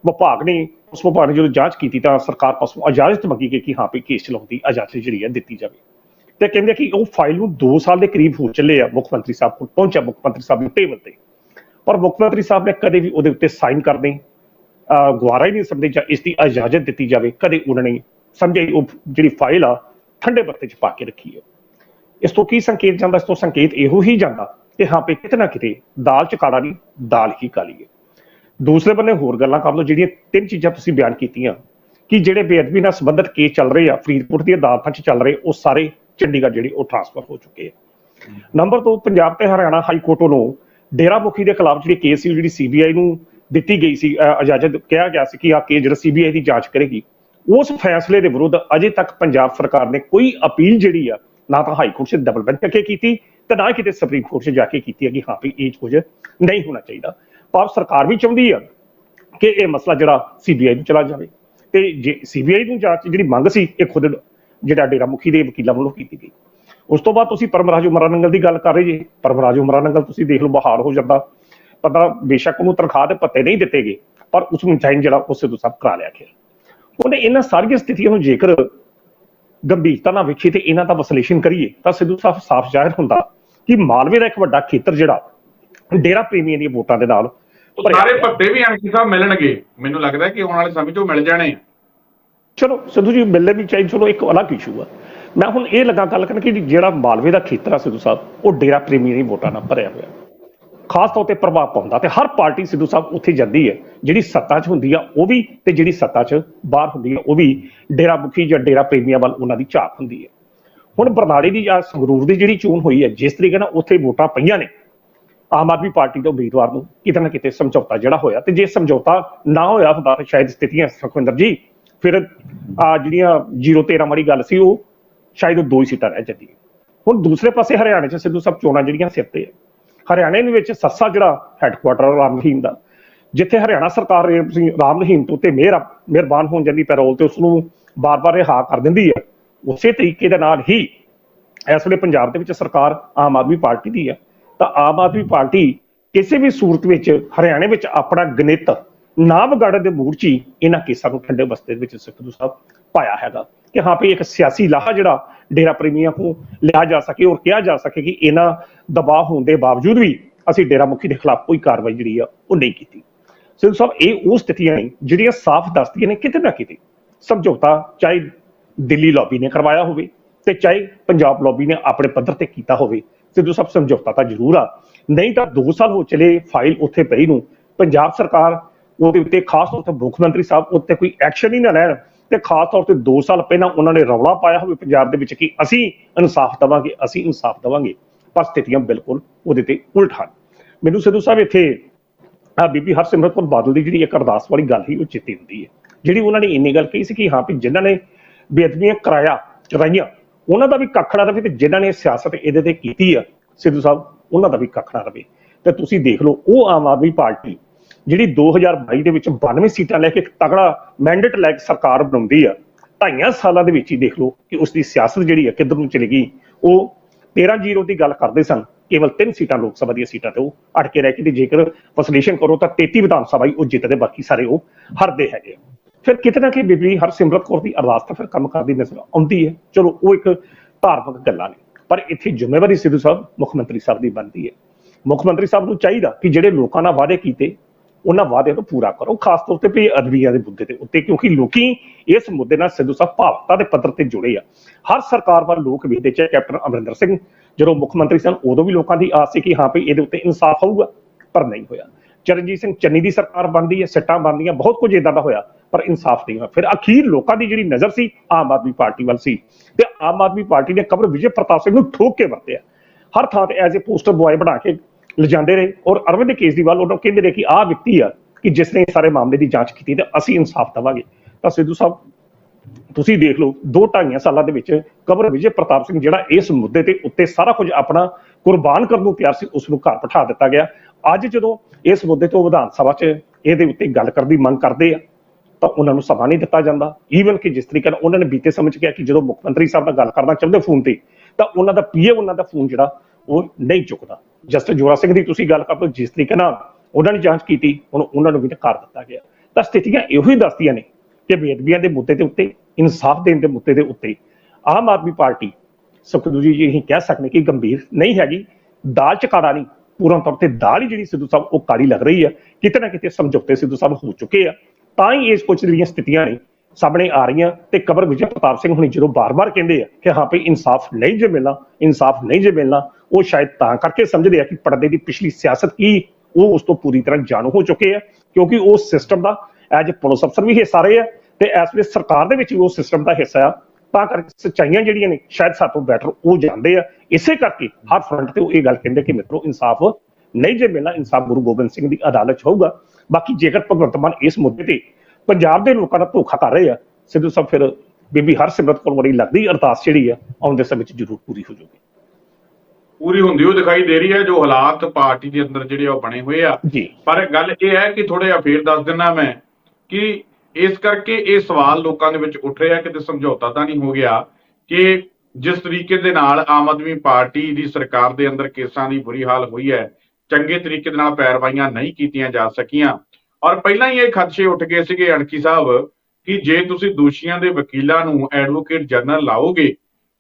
ਵਿਭਾਗ ਨੇ ਉਸ ਵਿਭਾਗ ਨੇ ਜਦੋਂ ਜਾਂਚ ਕੀਤੀ ਤਾਂ ਸਰਕਾਰ ਪਾਸੋਂ ਇਜਾਜ਼ਤ ਮੰਗੀ ਗਈ ਕਿ ਹਾਂ ਵੀ ਕੇਸ ਚਲਾਉਣ ਦੀ ਇਜਾਜ਼ਤ ਜਿਹੜੀ ਹੈ ਦਿੱਤੀ ਜਾਵੇ। ਤੇ ਕਹਿੰਦੇ ਕਿ ਉਹ ਫਾਈਲ ਨੂੰ 2 ਸਾਲ ਦੇ ਕਰੀਬ ਹੋ ਚੱਲੇ ਆ ਮੁੱਖ ਮੰਤਰੀ ਸਾਹਿਬ ਕੋਲ ਪਹੁੰਚਿਆ ਮੁੱਖ ਮੰਤਰੀ ਸਾਹਿਬ ਦੀ ਟੇਬਲ ਤੇ। ਪਰ ਮੁੱਖ ਮੰਤਰੀ ਸਾਹਿਬ ਨੇ ਕਦੇ ਵੀ ਉਹਦੇ ਉੱਤੇ ਸਾਈਨ ਕਰਦੇ ਅਹ ਗਵਾਰਾ ਹੀ ਨਹੀਂ ਸਮਝੇ ਜਾਂ ਇਸ ਦੀ ਇਜਾਜ਼ਤ ਦਿੱਤੀ ਜਾਵੇ ਕਦੇ ਉਹਨਾਂ ਨੇ ਸਮਝੇ ਉਹ ਜਿਹੜੀ ਫਾਈਲ ਆ ਠੰਡੇ ਬਰਤੇ 'ਚ ਪਾ ਕੇ ਰੱਖੀ ਹੈ ਇਸ ਤੋਂ ਕੀ ਸੰਕੇਤ ਜਾਂਦਾ? ਇਸ ਤੋਂ ਸੰਕੇਤ ਇਹੋ ਹੀ ਜਾਂਦਾ ਹਾਂ ਵੀ ਕਿਤੇ ਨਾ ਕਿਤੇ ਦਾਲ 'ਚ ਕਾਲਾ ਨਹੀਂ, ਦਾਲ ਹੀ ਕਾਲੀ ਹੈ। ਦੂਸਰੇ ਬੰਨੇ ਹੋਰ ਗੱਲਾਂ ਕਰ ਲਓ, ਜਿਹੜੀਆਂ ਤਿੰਨ ਚੀਜ਼ਾਂ ਤੁਸੀਂ ਬਿਆਨ ਕੀਤੀਆਂ, ਕਿ ਜਿਹੜੇ ਬੇਅਦਬੀ ਨਾਲ ਸੰਬੰਧਿਤ ਕੇਸ ਚੱਲ ਰਹੇ ਆ, ਫਰੀਦਕੋਟ ਦੀਆਂ ਅਦਾਲਤਾਂ 'ਚ ਚੱਲ ਰਹੇ, ਉਹ ਸਾਰੇ ਚੰਡੀਗੜ੍ਹ ਜਿਹੜੀ ਉਹ ਟ੍ਰਾਂਸਫਰ ਹੋ ਚੁੱਕੇ ਆ। ਨੰਬਰ 2 ਪੰਜਾਬ ਤੇ ਹਰਿਆਣਾ ਹਾਈ ਕੋਰਟ ਵੱਲੋਂ ਡੇਰਾ ਮੁਖੀ ਦੇ ਖਿਲਾਫ ਜਿਹੜੀ ਕੇਸ ਸੀ, ਉਹ ਜਿਹੜੀ ਸੀਬੀਆਈ ਨੂੰ ਦਿੱਤੀ ਗਈ ਸੀ ਇਜਾਜ਼ਤ ਕਿਹਾ ਗਿਆ ਸੀ ਕਿ ਆ ਕੇਸ ਜਿਹੜਾ ਸੀਬੀਆਈ ਦੀ ਜਾਂਚ ਕਰੇਗੀ, ਉਸ ਫੈਸਲੇ ਦੇ ਵਿਰੁੱਧ ਅਜੇ ਤੱਕ ਪੰਜਾਬ ਸਰਕਾਰ ਨੇ ਕੋਈ ਅਪੀਲ ਜਿਹੜੀ ਆ ਨਾ ਤਾਂ ਹਾਈ ਕੋਰਟ 'ਚ ਡਬਲ ਬੈਂਚ ਕੇ ਕੀਤੀ ਤੇ ਨਾ ਕਿਤੇ ਸੁਪਰੀਮ ਕੋਰਟ 'ਚ ਜਾ ਕੇ ਕੀਤੀ ਹੈ ਕਿ ਹਾਂ ਵੀ ਇਹ ਕੁਝ ਨਹੀਂ ਹੋਣਾ ਚਾਹੀਦਾ। ਪਰ ਸਰਕਾਰ ਵੀ ਚਾਹੁੰਦੀ ਆ ਕਿ ਇਹ ਮਸਲਾ ਜਿਹੜਾ ਸੀਬੀਆਈ ਨੂੰ ਚਲਾ ਜਾਵੇ। ਤੇ ਜੇ ਸੀਬੀਆਈ ਨੂੰ ਜਾਂਚ ਜਿਹੜੀ ਮੰਗ ਸੀ, ਇਹ ਖੁਦ ਜਿਹੜਾ ਡੇਰਾ ਮੁਖੀ ਦੇ ਵਕੀਲਾਂ ਵੱਲੋਂ ਕੀਤੀ ਗਈ। ਉਸ ਤੋਂ ਬਾਅਦ ਤੁਸੀਂ ਪਰਮਰਾਜ ਉਮਰਾ ਨੰਗਲ ਦੀ ਗੱਲ ਕਰ ਰਹੇ ਜੀ। ਪਰਮਰਾਜ ਉਮਰਾਨੰਗਲ ਤੁਸੀਂ ਦੇਖ ਲਓ ਬਹਾਰ ਹੋ ਜਾਂਦਾ। ਪਤਾ ਬੇਸ਼ੱਕ ਉਹਨੂੰ ਤਨਖਾਹ ਦੇ ਪੱਤੇ ਨਹੀਂ ਦਿੱਤੇ ਗਏ, ਪਰ ਉਸ ਨੂੰ ਜਾਇਨ ਜਿਹੜਾ, ਉਸੇ ਤੋਂ ਸਭ ਕਰਾ ਲਿਆ ਗਿਆ। ਉਹਨੇ ਇਹਨਾਂ ਸਾਰੀਆਂ ਸਥਿਤੀਆਂ ਨੂੰ ਜੇਕਰ ਗੰਭੀਰਤਾ ਨਾਲ ਵੇਖੀ ਤੇ ਇਹਨਾਂ ਦਾ ਵਿਸ਼ਲੇਸ਼ਣ ਕਰੀਏ ਤਾਂ ਸਿੱਧੂ ਸਾਹਿਬ ਸਾਫ਼ ਜ਼ਾਹਿਰ ਹੁੰਦਾ ਕਿ ਮਾਲਵੇ ਦਾ ਇੱਕ ਵੱਡਾ ਖੇਤਰ ਜਿਹੜਾ ਡੇਰਾ ਪ੍ਰੇਮੀਆਂ ਦੀਆਂ ਵੋਟਾਂ ਦੇ ਨਾਲ ਸਾਰੇ। ਭੱਤੇ ਵੀ ਐਨਕੀ ਸਾਹਿਬ ਮਿਲਣਗੇ ਮੈਨੂੰ ਲੱਗਦਾ ਕਿ ਆਉਣ ਵਾਲੇ ਸਮੇਂ 'ਚ ਉਹ ਮਿਲ ਜਾਣੇ। ਚਲੋ ਸਿੱਧੂ ਜੀ ਮਿਲਣੇ ਵੀ ਚਾਹੀਦੇ ਚਲੋ ਇੱਕ ਅਲੱਗ ਇਸ਼ੂ ਆ ਮੈਂ ਹੁਣ ਇਹ ਲੱਗਾ ਗੱਲ ਕਰਨ ਕਿ ਜਿਹੜਾ ਮਾਲਵੇ ਦਾ ਖੇਤਰ ਆ ਸਿੱਧੂ ਸਾਹਿਬ ਉਹ ਡੇਰਾ ਪ੍ਰੇਮੀਆਂ ਦੀ ਵੋਟਾਂ ਨਾਲ ਭਰਿਆ ਹੋਇਆ ਖਾਸ ਤੌਰ ਤੇ ਪ੍ਰਭਾਵ ਪਾਉਂਦਾ ਤੇ ਹਰ ਪਾਰਟੀ ਸਿੱਧੂ ਸਾਹਿਬ ਉੱਥੇ ਜਾਂਦੀ ਹੈ। ਜਿਹੜੀ ਸੱਤਾ 'ਚ ਹੁੰਦੀ ਆ, ਉਹ ਵੀ ਤੇ ਜਿਹੜੀ ਸੱਤਾ 'ਚ ਬਾਹਰ ਹੁੰਦੀ ਆ, ਉਹ ਵੀ ਡੇਰਾ ਮੁਖੀ ਜਾਂ ਡੇਰਾ ਪ੍ਰੇਮੀਆਂ ਵੱਲ ਉਹਨਾਂ ਦੀ ਝਾਕ ਹੁੰਦੀ ਹੈ। ਹੁਣ ਬਰਨਾਲੇ ਦੀ ਜਾਂ ਸੰਗਰੂਰ ਦੀ ਜਿਹੜੀ ਚੋਣ ਹੋਈ ਹੈ, ਜਿਸ ਤਰੀਕੇ ਨਾਲ ਉੱਥੇ ਵੋਟਾਂ ਪਈਆਂ ਨੇ, ਆਮ ਆਦਮੀ ਪਾਰਟੀ ਦੇ ਉਮੀਦਵਾਰ ਨੂੰ ਕਿਤੇ ਨਾ ਕਿਤੇ ਸਮਝੌਤਾ ਜਿਹੜਾ ਹੋਇਆ, ਤੇ ਜੇ ਸਮਝੌਤਾ ਨਾ ਹੋਇਆ ਹੁੰਦਾ ਤਾਂ ਸ਼ਾਇਦ ਸਥਿਤੀਆਂ ਸੁਖਵਿੰਦਰ ਜੀ, ਫਿਰ ਆ ਜਿਹੜੀਆਂ 013 ਵਾਲੀ ਗੱਲ ਸੀ, ਉਹ ਸ਼ਾਇਦ ਉਹ ਦੋ ਹੀ ਸੀਟਾਂ ਰਹਿ ਜਾਂਦੀਆਂ। ਹੁਣ ਦੂਸਰੇ ਪਾਸੇ ਹਰਿਆਣੇ 'ਚ ਸਿੱਧੂ ਸਾਹਿਬ ਚੋਣਾਂ ਜਿਹੜੀਆਂ ਸਿਰ ਤੇ ਹੈ ਹਰਿਆਣੇ ਦੇ ਵਿੱਚ ਸੱਸਾ ਜਿਹੜਾ ਹੈੱਡਕੁਆਟਰ ਰਾਮ ਰਹੀਮ ਦਾ। ਜਿੱਥੇ ਹਰਿਆਣਾ ਸਰਕਾਰ ਰਾਮ ਰਹੀਮ ਤੋਂ ਤੇ ਮਿਹਰ ਮਿਹਰਬਾਨ ਹੋਣ ਜਾਂਦੀ ਪੈਰੋਲ ਤੇ ਉਸ ਨੂੰ ਬਾਰ-ਬਾਰ ਰਿਹਾ ਕਰ ਦਿੰਦੀ ਹੈ ਉਸੇ ਤਰੀਕੇ ਦੇ ਨਾਲ ਹੀ ਇਸ ਵੇਲੇ ਪੰਜਾਬ ਦੇ ਵਿੱਚ ਸਰਕਾਰ ਆਮ ਆਦਮੀ ਪਾਰਟੀ ਦੀ ਹੈ ਤਾਂ ਆਮ ਆਦਮੀ ਪਾਰਟੀ ਕਿਸੇ ਵੀ ਸੂਰਤ ਵਿੱਚ ਹਰਿਆਣੇ ਵਿੱਚ ਆਪਣਾ ਗਣਿਤ ਨਾ ਵਿਗਾੜਨ ਦੇ ਮੂਡ ਹੀ ਇਹਨਾਂ ਕੇਸਾਂ ਨੂੰ ਠੰਡੇ ਬਸਤੇ ਦੇ ਵਿੱਚ ਸਿੱਖੂ ਸਾਹਿਬ। ਪਾਇਆ ਹੈਗਾ ਕਿ ਹਾਂ ਵੀ ਇੱਕ ਸਿਆਸੀ ਲਾਹਾ ਜਿਹੜਾ ਡੇਰਾ ਪ੍ਰੇਮੀਆਂ ਨੂੰ ਲਿਆ ਜਾ ਸਕੇ ਔਰ ਕਿਹਾ ਜਾ ਸਕੇ ਕਿ ਇਹਨਾਂ ਦਬਾਅ ਹੋਣ ਦੇ ਬਾਵਜੂਦ ਵੀ ਅਸੀਂ ਡੇਰਾ ਮੁਖੀ ਦੇ ਖਿਲਾਫ ਕੋਈ ਕਾਰਵਾਈ ਜਿਹੜੀ ਆ ਉਹ ਨਹੀਂ ਕੀਤੀ। ਸਿੱਧੂ ਸਾਹਿਬ, ਇਹ ਉਹ ਸਥਿਤੀਆਂ ਨੇ ਜਿਹੜੀਆਂ ਸਾਫ਼ ਦੱਸਦੀਆਂ ਨੇ ਕਿਤੇ ਨਾ ਕਿਤੇ ਸਮਝੌਤਾ ਚਾਹੇ ਦਿੱਲੀ ਲੌਬੀ ਨੇ ਕਰਵਾਇਆ ਹੋਵੇ ਤੇ ਚਾਹੇ ਪੰਜਾਬ ਲੌਬੀ ਨੇ ਆਪਣੇ ਪੱਧਰ ਤੇ ਕੀਤਾ ਹੋਵੇ, ਸਿੱਧੂ ਸਾਹਿਬ ਸਮਝੌਤਾ ਤਾਂ ਜ਼ਰੂਰ ਆ। ਨਹੀਂ ਤਾਂ 2 ਸਾਲ ਹੋ ਚਲੇ ਫਾਈਲ ਉੱਥੇ ਪਈ ਨੂੰ, ਪੰਜਾਬ ਸਰਕਾਰ ਉਹਦੇ ਉੱਤੇ, ਖਾਸ ਤੌਰ ਤੇ ਮੁੱਖ ਮੰਤਰੀ ਸਾਹਿਬ, ਉੱਤੇ ਕੋਈ ਐਕਸ਼ਨ ਹੀ ਨਾ ਲੈਣ ਤੇ ਖਾਸ ਤੌਰ ਤੇ 2 ਸਾਲ ਪਹਿਲਾਂ ਉਹਨਾਂ ਨੇ ਰੌਲਾ ਪਾਇਆ ਹੋਵੇ ਪੰਜਾਬ ਦੇ ਵਿੱਚ ਕਿ ਅਸੀਂ ਇਨਸਾਫ ਦਵਾਂਗੇ, ਅਸੀਂ ਇਨਸਾਫ ਦਵਾਂਗੇ। ਪਰ ਸਥਿਤੀਆਂ ਬਿਲਕੁਲ ਉਹਦੇ ਤੇ ਉਲਟ ਹਨ। ਮੈਨੂੰ ਸਿੱਧੂ ਸਾਹਿਬ ਇੱਥੇ ਆ ਬੀਬੀ ਹਰਸਿਮਰਤ ਕੌਰ ਬਾਦਲ ਦੀ ਜਿਹੜੀ ਇੱਕ ਅਰਦਾਸ ਵਾਲੀ ਗੱਲ ਹੀ ਉਹ ਚਿੱਤੀ ਹੁੰਦੀ ਹੈ। ਜਿਹੜੀ ਉਹਨਾਂ ਨੇ ਇੰਨੀ ਗੱਲ ਕਹੀ ਸੀ ਕਿ ਹਾਂ ਵੀ ਜਿਨ੍ਹਾਂ ਨੇ ਬੇਅਦਬੀਆਂ ਕਰਾਇਆ ਕਰਾਈਆਂ ਉਹਨਾਂ ਦਾ ਵੀ ਕੱਖ ਨਾ ਰਵੇ ਤੇ ਜਿਨ੍ਹਾਂ ਨੇ ਸਿਆਸਤ ਇਹਦੇ ਤੇ ਕੀਤੀ ਆ, ਸਿੱਧੂ ਸਾਹਿਬ, ਉਹਨਾਂ ਦਾ ਵੀ ਕੱਖ ਨਾ ਰਵੇ। ਤੇ ਤੁਸੀਂ ਦੇਖ ਲਓ, ਉਹ ਆਮ ਆਦਮੀ ਪਾਰਟੀ ਜਿਹੜੀ 2022 ਦੇ ਵਿੱਚ 92 ਸੀਟਾਂ ਲੈ ਕੇ ਇੱਕ ਤਗੜਾ ਮੈਂਡੇਟ ਲੈ ਕੇ ਸਰਕਾਰ ਬਣਾਉਂਦੀ ਆ, ਢਾਈਆਂ ਸਾਲਾਂ ਦੇ ਵਿੱਚ ਹੀ ਦੇਖ ਲਓ ਕਿ ਉਸ ਦੀ ਸਿਆਸਤ ਜਿਹੜੀ ਆ ਕਿੱਧਰ ਨੂੰ ਚਲੀ ਗਈ। ਉਹ 13-0 ਦੀ ਗੱਲ ਕਰਦੇ ਸਨ, ਕੇਵਲ ਤਿੰਨ ਸੀਟਾਂ ਲੋਕ ਸਭਾ ਦੀਆਂ ਸੀਟਾਂ ਤੇ ਉਹ ਅੜ ਰਹਿ ਕੇ ਤੇ ਜੇਕਰ ਵਿਸ਼ਲੇਸ਼ਣ ਕਰੋ ਤਾਂ 33 ਵਿਧਾਨ ਸਭਾ ਹੀ ਉਹ ਜਿੱਤਦੇ, ਬਾਕੀ ਸਾਰੇ ਉਹ ਹਾਰਦੇ ਹੈਗੇ ਆ। ਫਿਰ ਕਿਤੇ ਨਾ ਕਿ ਬੀਬੀ ਹਰਸਿਮਰਤ ਕੌਰ ਦੀ ਅਰਦਾਸ ਤਾਂ ਫਿਰ ਕੰਮ ਕਰਦੀ ਨਜ਼ਰ ਆਉਂਦੀ ਹੈ। ਚਲੋ, ਉਹ ਇੱਕ ਧਾਰਮਿਕ ਗੱਲਾਂ ਨੇ, ਪਰ ਇੱਥੇ ਜ਼ਿੰਮੇਵਾਰੀ ਸਿੱਧੂ ਸਾਹਿਬ ਮੁੱਖ ਮੰਤਰੀ ਸਾਹਿਬ ਦੀ ਬਣਦੀ ਹੈ। ਮੁੱਖ ਮੰਤਰੀ ਸਾਹਿਬ ਨੂੰ ਚਾਹੀਦਾ ਕਿ ਜਿਹੜੇ ਲੋਕਾਂ ਨਾਲ ਵਾਅਦੇ ਕੀਤੇ ਉਹਨਾਂ ਵਾਅਦਿਆਂ ਨੂੰ ਪੂਰਾ ਕਰੋ, ਖਾਸ ਤੌਰ ਤੇ ਵੀ ਦੇ ਮੁੱਦੇ ਦੇ ਉੱਤੇ, ਕਿਉਂਕਿ ਲੋਕੀ ਇਸ ਮੁੱਦੇ ਨਾਲ ਸਿੱਧੂ ਸਾਹਿਬ ਭਾਵਤਾ ਦੇ ਪੱਧਰ ਤੇ ਜੁੜੇ ਆ। ਹਰ ਸਰਕਾਰ ਵੱਲ ਲੋਕ ਵੇਖਦੇ ਚ ਕੈਪਟਨ ਅਮਰਿੰਦਰ ਸਿੰਘ, ਜਦੋਂ ਮੁੱਖ ਮੰਤਰੀ ਸਨ, ਉਦੋਂ ਵੀ ਲੋਕਾਂ ਦੀ ਆਸ ਸੀ ਕਿ ਹਾਂ ਭਈ ਇਹਦੇ ਉੱਤੇ ਇਨਸਾਫ ਹੋਊਗਾ, ਪਰ ਨਹੀਂ ਹੋਇਆ। ਚਰਨਜੀਤ ਸਿੰਘ ਚੰਨੀ ਦੀ ਸਰਕਾਰ ਬਣਦੀ ਹੈ, ਸਿੱਟਾਂ ਬਣਦੀਆਂ, ਬਹੁਤ ਕੁਝ ਇਦਾਂ ਦਾ ਹੋਇਆ, ਪਰ ਇਨਸਾਫ ਨਹੀਂ ਹੋਇਆ। ਫਿਰ ਅਖੀਰ ਲੋਕਾਂ ਦੀ ਜਿਹੜੀ ਨਜ਼ਰ ਸੀ, ਆਮ ਆਦਮੀ ਪਾਰਟੀ ਵੱਲ ਸੀ। ਤੇ ਆਮ ਆਦਮੀ ਪਾਰਟੀ ਨੇ ਕਬਰ ਵਿਜੇ ਪ੍ਰਤਾਪ ਸਿੰਘ ਨੂੰ ਠੋਕ ਕੇ ਵਰਤਿਆ। ਹਰ ਥਾਂ ਤੇ ਐਜ਼ ਅ ਪੋਸਟਰ ਬੁਆਏ ਬਣਾ ਕੇ ਲਿਜਾਂਦੇ ਰਹੇ। ਔਰ ਅਰਵਿੰਦ ਕੇਜਰੀਵਾਲ ਉਹਨਾਂ ਕਹਿੰਦੇ ਰਹੇ ਕਿ ਆਹ ਵਿਅਕਤੀ ਆ ਕਿ ਜਿਸ ਨੇ ਸਾਰੇ ਮਾਮਲੇ ਦੀ ਜਾਂਚ ਕੀਤੀ ਤੇ ਅਸੀਂ ਇਨਸਾਫ ਦਵਾਂਗੇ। ਤਾਂ ਸਿੱਧੂ ਸਾਹਿਬ, ਤੁਸੀਂ ਦੇਖ ਲਓ, ਦੋ ਢਾਈਆਂ ਸਾਲਾਂ ਦੇ ਵਿੱਚ ਕਬਰ ਵਿਜੇ ਪ੍ਰਤਾਪ ਸਿੰਘ ਜਿਹੜਾ ਇਸ ਮੁੱਦੇ ਤੇ ਉੱਤੇ ਸਾਰਾ ਕੁਝ ਆਪਣਾ ਕੁਰਬਾਨ ਕਰਨ ਨੂੰ ਤਿਆਰ ਸੀ, ਉਸ ਨੂੰ ਘਰ ਬਿਠਾ ਦਿੱਤਾ ਗਿਆ। ਅੱਜ ਜਦੋਂ ਇਸ ਮੁੱਦੇ ਤੋਂ ਵਿਧਾਨ ਸਭਾ 'ਚ ਇਹਦੇ ਉੱਤੇ ਗੱਲ ਕਰਨ ਦੀ ਮੰਗ ਕਰਦੇ ਆ, ਤਾਂ ਉਹਨਾਂ ਨੂੰ ਸਮਾਂ ਨਹੀਂ ਦਿੱਤਾ ਜਾਂਦਾ। ਈਵਨ ਕਿ ਜਿਸ ਤਰੀਕੇ ਨਾਲ ਉਹਨਾਂ ਨੇ ਬੀਤੇ ਸਮਝ ਕਿਹਾ ਕਿ ਜਦੋਂ ਮੁੱਖ ਮੰਤਰੀ ਸਾਹਿਬ ਨਾਲ ਗੱਲ ਕਰਨਾ ਚਾਹੁੰਦੇ ਫੋਨ ਤੇ, ਤਾਂ ਉਹਨਾਂ ਦਾ ਪੀਏ ਉਹਨਾਂ ਦਾ ਫੋਨ ਜਿਹੜਾ ਉਹ ਨਹੀਂ ਚੁੱਕਦਾ। ਜਸਟਿਸ ਜੋਰਾ ਸਿੰਘ ਦੀ ਤੁਸੀਂ ਗੱਲ ਕਰ ਲਓ, ਜਿਸ ਤਰੀਕੇ ਨਾਲ ਉਹਨਾਂ ਨੇ ਜਾਂਚ ਕੀਤੀ, ਹੁਣ ਉਹਨਾਂ ਨੂੰ ਵੀ ਨਕਾਰ ਦਿੱਤਾ ਗਿਆ। ਤਾਂ ਸਥਿਤੀਆਂ ਇਹੋ ਹੀ ਦੱਸਦੀਆਂ ਨੇ ਕਿ ਬੇਅਦਬੀਆਂ ਦੇ ਮੁੱਦੇ ਦੇ ਉੱਤੇ, ਇਨਸਾਫ ਦੇਣ ਦੇ ਮੁੱਦੇ ਦੇ ਉੱਤੇ ਆਮ ਆਦਮੀ ਪਾਰਟੀ ਸੁਖਦੂ ਜੀ ਜੀ ਅਸੀਂ ਕਹਿ ਸਕਦੇ ਕਿ ਗੰਭੀਰ ਨਹੀਂ ਹੈਗੀ। ਦਾਲ ਚ ਕਾੜਾ ਨਹੀਂ, ਪੂਰਨ ਤੌਰ ਤੇ ਦਾਲ ਹੀ ਜਿਹੜੀ ਸਿੱਧੂ ਸਾਹਿਬ, ਉਹ ਕਾਲੀ ਲੱਗ ਰਹੀ ਹੈ ਕਿਤੇ ਨਾ ਕਿਤੇ ਸਮਝੌਤੇ ਸਿੱਧੂ ਸਾਹਿਬ ਹੋ ਚੁੱਕੇ ਆ। ਤਾਂ ਹੀ ਇਸ ਕੁਝ ਜਿਹੜੀਆਂ ਸਥਿਤੀਆਂ ਨੇ, ਸਾਹਮਣੇ ਆ ਰਹੀਆਂ ਤੇ ਕਬਰ ਵਿਜੇ ਪ੍ਰਤਾਪ ਸਿੰਘ ਹੁਣੀ ਜਦੋਂ ਬਾਰ-ਬਾਰ ਕਹਿੰਦੇ ਆ ਕਿ ਹਾਂ ਭਈ ਇਨਸਾਫ ਨਹੀਂ ਜੇ ਮਿਲਣਾ, ਇਨਸਾਫ ਨਹੀਂ ਜੇ ਮਿਲਣਾ ਉਹ ਸ਼ਾਇਦ ਤਾਂ ਕਰਕੇ ਸਮਝਦੇ ਆ ਕਿ ਪਰਦੇ ਦੀ ਪਿਛਲੀ ਸਿਆਸਤ ਕੀ ਉਹ ਉਸ ਤੋਂ ਪੂਰੀ ਤਰ੍ਹਾਂ ਜਾਣੂ ਹੋ ਚੁੱਕੇ ਆ, ਕਿਉਂਕਿ ਉਸ ਸਿਸਟਮ ਦਾ ਐਜ ਪੁਲਿਸ ਅਫਸਰ ਵੀ ਹਿੱਸਾ ਰਹੇ ਆ ਤੇ ਇਸ ਵੇਲੇ ਸਰਕਾਰ ਦੇ ਵਿੱਚ ਵੀ ਉਸ ਸਿਸਟਮ ਦਾ ਹਿੱਸਾ ਆ। ਤਾਂ ਕਰਕੇ ਸੱਚਾਈਆਂ ਜਿਹੜੀਆਂ ਨੇ, ਸ਼ਾਇਦ ਸਾਤੋਂ ਬੈਟਰ ਉਹ ਜਾਣਦੇ ਆ। ਇਸੇ ਕਰਕੇ ਹਰ ਫਰੰਟ ਤੇ ਉਹ ਇਹ ਗੱਲ ਕਹਿੰਦੇ ਕਿ ਮਿੱਤਰੋ, ਇਨਸਾਫ ਨਹੀਂ ਜੇ ਮਿਲਣਾ, ਇਨਸਾਫ ਗੁਰੂ ਗੋਬਿੰਦ ਸਿੰਘ ਦੀ ਅਦਾਲਤ 'ਚ ਹੋਊਗਾ। ਬਾਕੀ ਜੇਕਰ ਭਗਵੰਤ ਮਾਨ ਇਸ ਮੁੱਦੇ ਤੇ ਪੰਜਾਬ ਦੇ ਲੋਕਾਂ ਦਾ ਧੋਖਾ ਕਰ ਰਹੇ ਆ, ਸਿੱਧੂ ਸਾਹਿਬ ਫਿਰ ਬੀਬੀ ਹਰਸਿਮਰਤ ਕੌਰ ਵੜੀ ਲੱਗਦੀ ਅਰਦਾਸ ਜਿਹੜੀ ਆ ਆਉਂਦੇ ਸਮੇਂ 'ਚ ਜ਼ਰੂਰ ਪੂਰੀ ਹੋ ਜਾਊਗੀ। ਪੂਰੀ ਹੁੰਦੀ ਉਹ ਦਿਖਾਈ ਦੇ ਰਹੀ ਹੈ ਜੋ ਹਾਲਾਤ ਪਾਰਟੀ ਦੇ ਅੰਦਰ ਜਿਹੜੇ ਆ ਉਹ ਬਣੇ ਹੋਏ ਆ। ਪਰ ਗੱਲ ਇਹ ਹੈ ਕਿ ਥੋੜਾ ਜਿਹਾ ਫੇਰ ਦੱਸ ਦਿੰਨਾ ਮੈਂ ਕਿ ਇਸ ਕਰਕੇ ਇਹ ਸਵਾਲ ਲੋਕਾਂ ਦੇ ਵਿੱਚ ਉੱਠ ਰਿਹਾ ਕਿਤੇ ਸਮਝੌਤਾ ਤਾਂ ਨਹੀਂ ਹੋ ਗਿਆ ਕਿ ਜਿਸ ਤਰੀਕੇ ਦੇ ਨਾਲ ਆਮ ਆਦਮੀ ਪਾਰਟੀ ਦੀ ਸਰਕਾਰ ਦੇ ਅੰਦਰ ਕੇਸਾਂ ਦੀ ਬੁਰੀ ਹਾਲ ਹੋਈ ਹੈ ਚੰਗੇ ਤਰੀਕੇ ਦੇ ਨਾਲ ਪੈਰਵਾਈਆਂ ਨਹੀਂ ਕੀਤੀਆਂ ਜਾ ਸਕੀਆਂ। ਔਰ ਪਹਿਲਾਂ ਹੀ ਇਹ ਖਦਸ਼ੇ ਉੱਠ ਗਏ ਸੀਗੇ ਅਣਖੀ ਸਾਹਿਬ ਕਿ ਜੇ ਤੁਸੀਂ ਦੋਸ਼ੀਆਂ ਦੇ ਵਕੀਲਾਂ ਨੂੰ ਐਡਵੋਕੇਟ ਜਨਰਲ ਲਾਓਗੇ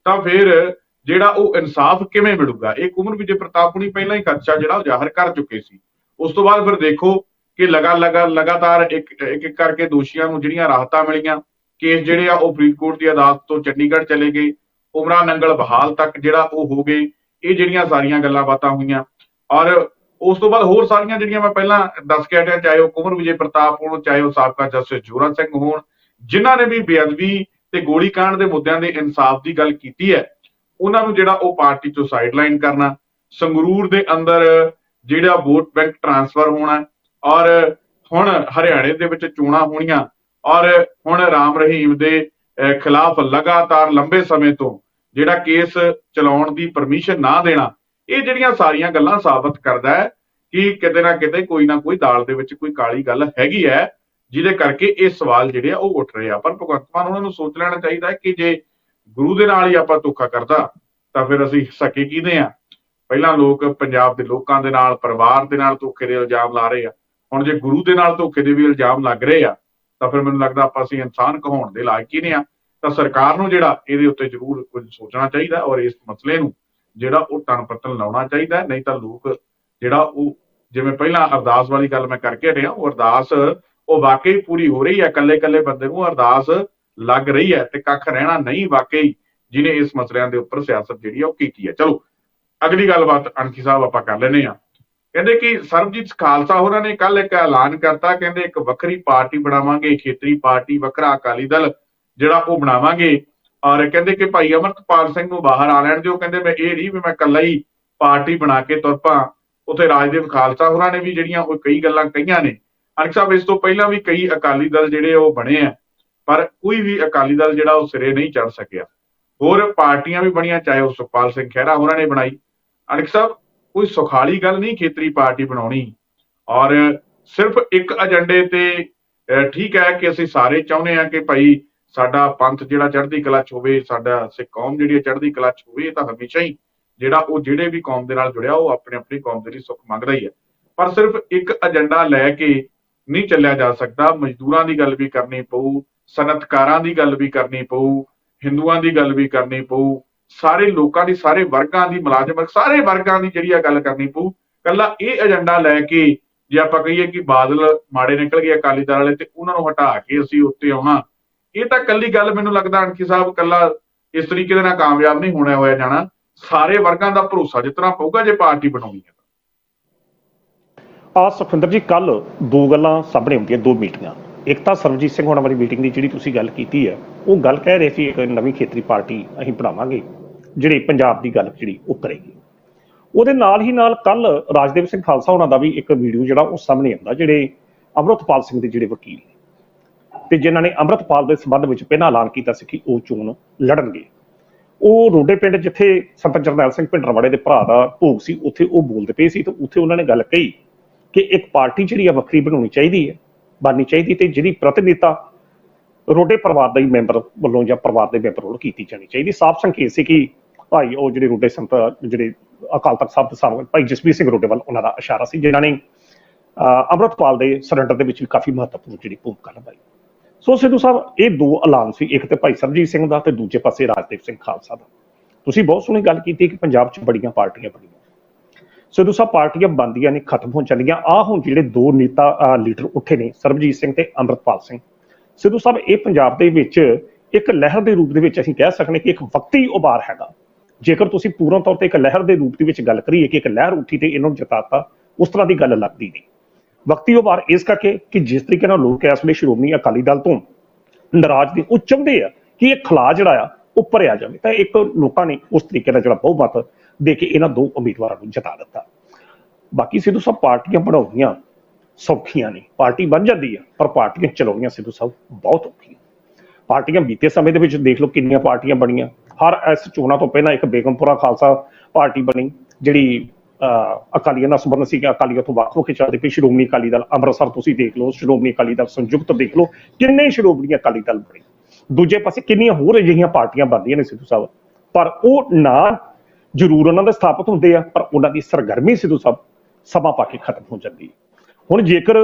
ਤਾਂ ਫਿਰ ਜਿਹੜਾ ਉਹ ਇਨਸਾਫ ਕਿਵੇਂ ਮਿਲੂਗਾ? ਇਹ ਕੁਮਰ ਵਿਜੇ ਪ੍ਰਤਾਪ ਹੁਣੀ ਪਹਿਲਾਂ ਹੀ ਖਦਸ਼ਾ ਜਿਹੜਾ ਉਹ ਜ਼ਾਹਰ ਕਰ ਚੁੱਕੇ ਸੀ। ਉਸ ਤੋਂ ਬਾਅਦ ਫਿਰ ਦੇਖੋ ਕਿ ਲਗਾ ਲਗਾ, ਲਗਾਤਾਰ ਇੱਕ ਇੱਕ ਇੱਕ ਕਰਕੇ ਦੋਸ਼ੀਆਂ ਨੂੰ ਜਿਹੜੀਆਂ ਰਾਹਤਾਂ ਮਿਲੀਆਂ, ਕੇਸ ਜਿਹੜੇ ਆ ਉਹ ਫਰੀਦਕੋਟ ਦੀ ਅਦਾਲਤ ਤੋਂ ਚੰਡੀਗੜ੍ਹ ਚਲੇ ਗਏ। ਉਮਰਾ ਨੰਗਲ ਬਹਾਲ ਤੱਕ ਜਿਹੜਾ ਉਹ ਹੋ ਗਏ। ਇਹ ਜਿਹੜੀਆਂ ਸਾਰੀਆਂ ਗੱਲਾਂ ਬਾਤਾਂ ਹੋਈਆਂ। ਔਰ ਉਸ ਤੋਂ ਬਾਅਦ ਹੋਰ ਸਾਰੀਆਂ ਜਿਹੜੀਆਂ ਮੈਂ ਪਹਿਲਾਂ ਦੱਸ ਕੇ ਹਟਿਆ, ਚਾਹੇ ਉਹ ਕੁਮਰ ਵਿਜੇ ਪ੍ਰਤਾਪ ਹੋਣ, ਚਾਹੇ ਉਹ ਸਾਬਕਾ ਜਸਟਿਸ ਜੋਰਾ ਸਿੰਘ ਹੋਣ, ਜਿਨ੍ਹਾਂ ਨੇ ਵੀ ਬੇਅਦਬੀ ਤੇ ਗੋਲੀकांड ਦੇ ਮੁੱਦਿਆਂ ਦੇ ਇਨਸਾਫ ਦੀ ਗੱਲ ਕੀਤੀ ਹੈ ਉਹਨਾਂ ਨੂੰ ਜਿਹੜਾ ਉਹ ਪਾਰਟੀ ਤੋਂ ਸਾਈਡਲਾਈਨ ਕਰਨਾ, ਸੰਗਰੂਰ ਦੇ ਅੰਦਰ ਜਿਹੜਾ ਵੋਟ ਬੈਂਕ ਟਰਾਂਸਫਰ ਹੋਣਾ, ਔਰ ਹੁਣ ਹਰਿਆਣੇ ਦੇ ਵਿੱਚ ਚੋਣਾਂ ਹੋਣੀਆਂ, ਔਰ ਹੁਣ ਰਾਮ ਰਹੀਮ ਦੇ ਖਿਲਾਫ ਲਗਾਤਾਰ ਲੰਬੇ ਸਮੇਂ ਤੋਂ ਜਿਹੜਾ ਕੇਸ ਚਲਾਉਣ ਦੀ ਪਰਮਿਸ਼ਨ ਨਾ ਦੇਣਾ, ਇਹ ਜਿਹੜੀਆਂ ਸਾਰੀਆਂ ਗੱਲਾਂ ਸਾਬਤ ਕਰਦਾ ਹੈ ਕਿ ਕਿਤੇ ਨਾ ਕਿਤੇ ਕੋਈ ਨਾ ਕੋਈ ਦਾਲ ਦੇ ਵਿੱਚ ਕੋਈ ਕਾਲੀ ਗੱਲ ਹੈਗੀ ਹੈ, ਜਿਹਦੇ ਕਰਕੇ ਇਹ ਸਵਾਲ ਜਿਹੜੇ ਆ ਉਹ ਉੱਠ ਰਹੇ ਆ। ਪਰ ਭਗਵੰਤ ਮਾਨ, ਉਹਨਾਂ ਨੂੰ ਸੋਚ ਲੈਣਾ ਚਾਹੀਦਾ ਹੈ ਕਿ ਜੇ ਗੁਰੂ ਦੇ ਨਾਲ ਹੀ ਆਪਾਂ ਧੋਖਾ ਕਰਦਾ, ਤਾਂ ਫਿਰ ਅਸੀਂ ਸਕੇ ਕਿਹਦੇ ਆ? ਪਹਿਲਾਂ ਲੋਕ ਪੰਜਾਬ ਦੇ ਲੋਕਾਂ ਦੇ ਨਾਲ, ਪਰਿਵਾਰ ਦੇ ਨਾਲ ਧੋਖੇ ਦੇ ਇਲਜ਼ਾਮ ਲਾ ਰਹੇ ਆ। ਹੁਣ ਜੇ ਗੁਰੂ ਦੇ ਨਾਲ ਧੋਖੇ ਦੇ ਵੀ ਇਲਜ਼ਾਮ ਲੱਗ ਰਹੇ ਆ, ਤਾਂ ਫਿਰ ਮੈਨੂੰ ਲੱਗਦਾ ਆਪਾਂ ਅਸੀਂ ਇਨਸਾਨ ਕਹਾਉਣ ਦੇ ਲਾਇਕ ਹੀ ਨਹੀਂ ਆ। ਤਾਂ ਸਰਕਾਰ ਨੂੰ ਜਿਹੜਾ ਇਹਦੇ ਉੱਤੇ ਜ਼ਰੂਰ ਕੁਝ ਸੋਚਣਾ ਚਾਹੀਦਾ ਔਰ ਇਸ ਮਸਲੇ ਨੂੰ ਜਿਹੜਾ ਉਹ ਟਣ ਪੱਤਨ ਲਾਉਣਾ ਚਾਹੀਦਾ, ਨਹੀਂ ਤਾਂ ਲੋਕ ਜਿਹੜਾ ਉਹ ਜਿਵੇਂ ਪਹਿਲਾਂ ਅਰਦਾਸ ਵਾਲੀ ਗੱਲ ਮੈਂ ਕਰਕੇ ਰਿਹਾ ਉਹ ਅਰਦਾਸ ਉਹ ਵਾਕਈ ਪੂਰੀ ਹੋ ਰਹੀ ਹੈ ਕੱਲੇ ਕੱਲੇ ਬੰਦੇ ਨੂੰ, ਅਰਦਾਸ ਲੱਗ ਰਹੀ ਹੈ ਤੇ ਕੱਖ ਰਹਿਣਾ ਨਹੀਂ ਵਾਕਈ ਜਿਨੇ ਇਸ ਮਸਲਿਆਂ ਦੇ ਉੱਪਰ ਸਿਆਸਤ ਜਿਹੜੀ ਆ ਉਹ ਕੀਤੀ ਹੈ। ਚਲੋ, ਅਗਲੀ ਗੱਲਬਾਤ ਅਣਖੀ ਸਾਹਿਬ ਆਪਾਂ ਕਰ ਲੈਨੇ ਆ ਕਹਿੰਦੇ ਕਿ ਸਰਬਜੀਤ ਖਾਲਸਾ ਹੋਰਾਂ ਨੇ ਕੱਲ ਇੱਕ ਐਲਾਨ ਕਰਤਾ, ਕਹਿੰਦੇ ਇੱਕ ਵੱਖਰੀ ਪਾਰਟੀ ਬਣਾਵਾਂਗੇ, ਖੇਤਰੀ ਪਾਰਟੀ, ਵੱਖਰਾ ਅਕਾਲੀ ਦਲ ਜਿਹੜਾ ਉਹ ਬਣਾਵਾਂਗੇ। ਔਰ ਕਹਿੰਦੇ ਕਿ ਭਾਈ ਅਮਰਤਪਾਲ ਸਿੰਘ ਨੂੰ ਬਾਹਰ ਆ ਲੈਣ ਦਿਓ। ਕਹਿੰਦੇ ਮੈਂ ਇਹ ਨਹੀਂ ਵੀ ਮੈਂ ਇਕੱਲਾ ਹੀ ਪਾਰਟੀ ਬਣਾ ਕੇ ਤੁਰ ਪਾਂ। ਉਥੇ ਰਾਜਦੇਵ ਖਾਲਸਾ ਹੋਰਾਂ ਨੇ ਵੀ ਜਿਹੜੀਆਂ ਉਹ ਕਈ ਗੱਲਾਂ ਕਹੀਆਂ ਨੇ। ਅਣਖ ਸਾਹਿਬ, ਇਸ ਤੋਂ ਪਹਿਲਾਂ ਵੀ ਕਈ ਅਕਾਲੀ ਦਲ ਜਿਹੜੇ ਉਹ ਬਣੇ ਆ। ਪਰ ਕੋਈ ਵੀ ਅਕਾਲੀ ਦਲ ਜਿਹੜਾ ਉਹ ਸਿਰੇ ਨਹੀਂ ਚੜ ਸਕਿਆ। ਹੋਰ ਪਾਰਟੀਆਂ ਵੀ ਬਣੀਆਂ, ਚਾਹੇ ਉਹ ਸੁਖਪਾਲ ਸਿੰਘ ਖਹਿਰਾ ਹੋਰਾਂ ਨੇ ਬਣਾਈ। ਅਣਖ ਸਾਹਿਬ, ਕੋਈ ਸੁਖਾਲੀ ਗੱਲ ਨਹੀਂ ਖੇਤਰੀ ਪਾਰਟੀ ਬਣਾਉਣੀ। ਔਰ ਸਿਰਫ ਇੱਕ ਏਜੰਡੇ ਤੇ ਠੀਕ ਹੈ ਕਿ ਅਸੀਂ ਸਾਰੇ ਚਾਹੁੰਦੇ ਆ ਕਿ ਭਾਈ ਸਾਡਾ ਪੰਥ ਜਿਹੜਾ ਚੜ੍ਹਦੀ ਕਲਾ ਚ ਹੋਵੇ, ਸਾਡਾ ਸਿੱਖ ਕੌਮ ਜਿਹੜੀ ਹੈ ਚੜ੍ਹਦੀ ਕਲਾ ਚ ਹੋਵੇ, ਇਹ ਤਾਂ ਹਮੇਸ਼ਾ ਹੀ ਜਿਹੜਾ ਉਹ ਜਿਹੜੇ ਵੀ ਕੌਮ ਦੇ ਨਾਲ ਜੁੜਿਆ, ਉਹ ਆਪਣੇ ਆਪਣੀ ਕੌਮ ਦੇ ਲਈ ਸੁੱਖ ਮੰਗਦਾ ਹੀ ਹੈ। ਪਰ ਸਿਰਫ ਇੱਕ ਏਜੰਡਾ ਲੈ ਕੇ ਨਹੀਂ ਚੱਲਿਆ ਜਾ ਸਕਦਾ। ਮਜ਼ਦੂਰਾਂ ਦੀ ਗੱਲ ਵੀ ਕਰਨੀ ਪਊ ਸਨਅਤਕਾਰਾਂ ਦੀ ਗੱਲ ਵੀ ਕਰਨੀ ਪਊ, ਹਿੰਦੂਆਂ ਦੀ ਗੱਲ ਵੀ ਕਰਨੀ ਪਊ, ਸਾਰੇ ਲੋਕਾਂ ਦੀ, ਸਾਰੇ ਵਰਗਾਂ ਦੀ ਮੁਲਾਜ਼ਮ, ਸਾਰੇ ਵਰਗਾਂ ਦੀ ਜਿਹੜੀ ਆ ਗੱਲ ਕਰਨੀ ਪਊ, ਕੱਲਾ ਇਹ ਏਜੰਡਾ ਲੈ ਕੇ ਜੇ ਆਪਾਂ ਕਹੀਏ ਕਿ ਬਾਦਲ ਮਾੜੇ ਨਿਕਲ ਗਏ ਅਕਾਲੀ ਦਲ ਵਾਲੇ ਤੇ ਉਹਨਾਂ ਨੂੰ ਹਟਾ ਕੇ ਅਸੀਂ ਉੱਤੇ ਆਉਣਾ, ਇਹ ਤਾਂ ਕੱਲੀ ਗੱਲ ਮੈਨੂੰ ਲੱਗਦਾ ਅਣਖੀ ਸਾਹਿਬ ਕੱਲਾ ਇਸ ਤਰੀਕੇ ਦੇ ਨਾਲ ਕਾਮਯਾਬ ਨਹੀਂ ਹੋਣਾ ਹੋਇਆ ਜਾਣਾ, ਸਾਰੇ ਵਰਗਾਂ ਦਾ ਭਰੋਸਾ ਜਿੱਤਣਾ ਪਊਗਾ ਜੇ ਪਾਰਟੀ ਬਣਾਉਣੀ ਹੈ ਆ ਸੁਖਿੰਦਰ ਜੀ ਕੱਲ ਦੋ ਗੱਲਾਂ ਸਾਹਮਣੇ ਹੁੰਦੀਆਂ ਦੋ ਮੀਟਿੰਗਾਂ। ਇੱਕ ਤਾਂ ਸਰਬਜੀਤ ਸਿੰਘ ਹੋਣਾ ਵਾਲੀ ਮੀਟਿੰਗ ਦੀ ਜਿਹੜੀ ਤੁਸੀਂ ਗੱਲ ਕੀਤੀ ਹੈ, ਉਹ ਗੱਲ ਕਹਿ ਰਹੇ ਸੀ ਇੱਕ ਨਵੀਂ ਖੇਤਰੀ ਪਾਰਟੀ ਅਸੀਂ ਬਣਾਵਾਂਗੇ, ਜਿਹੜੀ ਪੰਜਾਬ ਦੀ ਗੱਲ ਜਿਹੜੀ ਉਹ ਕਰੇਗੀ ਉਹਦੇ ਨਾਲ ਹੀ ਨਾਲ ਕੱਲ ਰਾਜਦੇਵ ਸਿੰਘ ਖਾਲਸਾ ਹੋਣਾ ਦਾ ਵੀ ਇੱਕ ਵੀਡੀਓ ਜਿਹੜਾ ਉਹ ਸਾਹਮਣੇ ਆਉਂਦਾ, ਜਿਹੜੇ ਅਮਰਤਪਾਲ ਸਿੰਘ ਦੇ ਜਿਹੜੇ ਵਕੀਲ ਨੇ। ਤੇ ਜਿਨ੍ਹਾਂ ਨੇ ਅਮਰਤਪਾਲ ਦੇ ਸੰਬੰਧ ਵਿੱਚ ਪਹਿਲਾਂ ਐਲਾਨ ਕੀਤਾ ਸੀ ਕਿ ਉਹ ਚੋਣ ਲੜਨਗੇ। ਉਹ ਰੋਡੇ ਪਿੰਡ ਜਿੱਥੇ ਸੰਤ ਜਰਨੈਲ ਸਿੰਘ ਭਿੰਡਰਾਵਾੜੇ ਦੇ ਭਰਾ ਦਾ ਭੋਗ ਸੀ, ਉੱਥੇ ਉਹ ਬੋਲਦੇ ਪਏ ਸੀ ਤੇ ਉੱਥੇ ਉਹਨਾਂ ਨੇ ਗੱਲ ਕਹੀ ਕਿ ਇੱਕ ਪਾਰਟੀ ਜਿਹੜੀ ਆ ਵੱਖਰੀ ਬਣਾਉਣੀ ਚਾਹੀਦੀ ਹੈ। ਬਣਨੀ ਚਾਹੀਦੀ ਤੇ ਜਿਹਦੀ ਪ੍ਰਤੀਨਿਧਤਾ ਰੋਡੇ ਪਰਿਵਾਰ ਦਾ ਹੀ ਮੈਂਬਰ ਵੱਲੋਂ ਜਾਂ ਪਰਿਵਾਰ ਦੇ ਮੈਂਬਰ ਵੱਲੋਂ ਕੀਤੀ ਜਾਣੀ ਚਾਹੀਦੀ। ਸਾਫ਼ ਸੰਕੇਤ ਸੀ ਕਿ ਭਾਈ ਉਹ ਜਿਹੜੇ ਰੋਡੇ ਸੰਤ ਜਿਹੜੇ ਅਕਾਲ ਤਖਤ ਸਾਹਿਬ ਦੇ ਸਾਹਮਣੇ ਭਾਈ ਜਸਵੀਰ ਸਿੰਘ ਰੋਡੇ ਵੱਲ ਉਹਨਾਂ ਦਾ ਇਸ਼ਾਰਾ ਸੀ ਜਿਨ੍ਹਾਂ ਨੇ ਅਹ, ਅੰਮ੍ਰਿਤਪਾਲ ਦੇ ਸਰੈਂਡਰ ਦੇ ਵਿੱਚ ਵੀ ਕਾਫੀ ਮਹੱਤਵਪੂਰਨ ਜਿਹੜੀ ਭੂਮਿਕਾ ਨਿਭਾਈ। ਸੋ ਸਿੱਧੂ ਸਾਹਿਬ ਇਹ ਦੋ ਐਲਾਨ ਸੀ ਇੱਕ ਤੇ ਭਾਈ ਸਰਬਜੀਤ ਸਿੰਘ ਦਾ ਤੇ ਦੂਜੇ ਪਾਸੇ ਰਾਜਦੇਵ ਸਿੰਘ ਖਾਲਸਾ ਦਾ। ਤੁਸੀਂ ਬਹੁਤ ਸੋਹਣੀ ਗੱਲ ਕੀਤੀ ਕਿ ਪੰਜਾਬ 'ਚ ਬੜੀਆਂ ਪਾਰਟੀਆਂ ਬਣੀਆਂ। ਸਿੱਧੂ ਸਾਹਿਬ ਪਾਰਟੀਆਂ ਬੰਦੀਆਂ ਨੇ, ਖਤਮ ਹੋ ਚੱਲੀਆਂ। ਆ ਹੁਣ ਜਿਹੜੇ ਦੋ ਨੇਤਾ ਲੀਡਰ ਉੱਠੇ ਨੇ, ਸਰਬਜੀਤ ਸਿੰਘ ਤੇ ਅੰਮ੍ਰਿਤਪਾਲ ਸਿੰਘ। ਸਿੱਧੂ ਸਾਹਿਬ ਇਹ ਪੰਜਾਬ ਦੇ ਵਿੱਚ ਇੱਕ ਲਹਿਰ ਦੇ ਰੂਪ ਦੇ ਵਿੱਚ ਅਸੀਂ ਕਹਿ ਸਕਦੇ ਕਿ ਇੱਕ ਵਕਤੀ ਉਭਾਰ ਹੈਗਾ। ਜੇਕਰ ਤੁਸੀਂ ਪੂਰਨ ਤੌਰ ਤੇ ਇੱਕ ਲਹਿਰ ਦੇ ਰੂਪ ਦੇ ਵਿੱਚ ਗੱਲ ਕਰੀਏ ਕਿ ਇੱਕ ਲਹਿਰ ਉੱਠੀ ਤੇ ਇਹਨਾਂ ਨੂੰ ਜਿਤਾਤਾ, ਉਸ ਤਰ੍ਹਾਂ ਦੀ ਗੱਲ ਲੱਗਦੀ ਨਹੀਂ। ਵਕਤੀ ਉਭਾਰ ਇਸ ਕਰਕੇ ਕਿ ਜਿਸ ਤਰੀਕੇ ਨਾਲ ਲੋਕ ਇਸ ਵੇਲੇ ਸ਼੍ਰੋਮਣੀ ਅਕਾਲੀ ਦਲ ਤੋਂ ਨਾਰਾਜ਼ ਨੇ, ਉਹ ਚਾਹੁੰਦੇ ਆ ਕਿ ਇਹ ਖਲਾ ਜਿਹੜਾ ਆ, ਉਹ ਭਰਿਆ ਜਾਵੇ। ਤਾਂ ਇੱਕ ਲੋਕਾਂ ਨੇ ਉਸ ਤਰੀਕੇ ਨਾਲ ਜਿਹੜਾ ਬਹੁਮਤ ਦੇ ਕੇ ਇਹਨਾਂ ਦੋ ਉਮੀਦਵਾਰਾਂ ਨੂੰ ਜਿਤਾ ਦਿੱਤਾ। ਬਾਕੀ ਸਿੱਧੂ ਸਾਹਿਬ ਪਾਰਟੀਆਂ ਬਣਾਉਣੀਆਂ ਸੌਖੀਆਂ ਨਹੀਂ ਪਾਰਟੀ ਬਣ ਜਾਂਦੀ ਆ, ਪਰ ਪਾਰਟੀਆਂ ਚਲਾਉਣੀਆਂ ਸਿੱਧੂ ਸਾਹਿਬ ਬਹੁਤ ਔਖੀਆਂ। ਪਾਰਟੀਆਂ ਬੀਤੇ ਸਮੇਂ ਦੇ ਵਿੱਚ ਦੇਖ ਲਓ ਕਿੰਨੀਆਂ ਪਾਰਟੀਆਂ ਬਣੀਆਂ। ਹਰ ਇਸ ਚੋਣਾਂ ਤੋਂ ਪਹਿਲਾਂ ਇੱਕ ਬੇਗਮਪੁਰਾ ਖਾਲਸਾ ਪਾਰਟੀ ਬਣੀ, ਜਿਹੜੀ ਅਕਾਲੀਆਂ ਨਾਲ ਸੰਬੰਧ ਸੀ ਕਿ ਅਕਾਲੀਆਂ ਤੋਂ ਵੱਖ ਹੋ ਕੇ ਚੱਲਦੇ ਪਈ ਸ਼੍ਰੋਮਣੀ ਅਕਾਲੀ ਦਲ ਅੰਮ੍ਰਿਤਸਰ ਤੁਸੀਂ ਦੇਖ ਲਓ। ਸ਼੍ਰੋਮਣੀ ਅਕਾਲੀ ਦਲ ਸੰਯੁਕਤ, ਦੇਖ ਲਓ। ਕਿੰਨੇ ਸ਼੍ਰੋਮਣੀ ਅਕਾਲੀ ਦਲ ਬਣੇ। ਦੂਜੇ ਪਾਸੇ ਕਿੰਨੀਆਂ ਹੋਰ ਅਜਿਹੀਆਂ ਪਾਰਟੀਆਂ ਬਣਦੀਆਂ ਨੇ ਸਿੱਧੂ ਸਾਹਿਬ। ਪਰ ਉਹ ਨਾ ਜ਼ਰੂਰ ਉਹਨਾਂ ਦੇ ਸਥਾਪਿਤ ਹੁੰਦੇ ਆ, ਪਰ ਉਹਨਾਂ ਦੀ ਸਰਗਰਮੀ ਸਿੱਧੂ ਸਾਹਿਬ ਸਮਾਂ ਪਾ ਕੇ ਖਤਮ ਹੋ ਜਾਂਦੀ। ਹੈ ਹੁਣ ਜੇਕਰ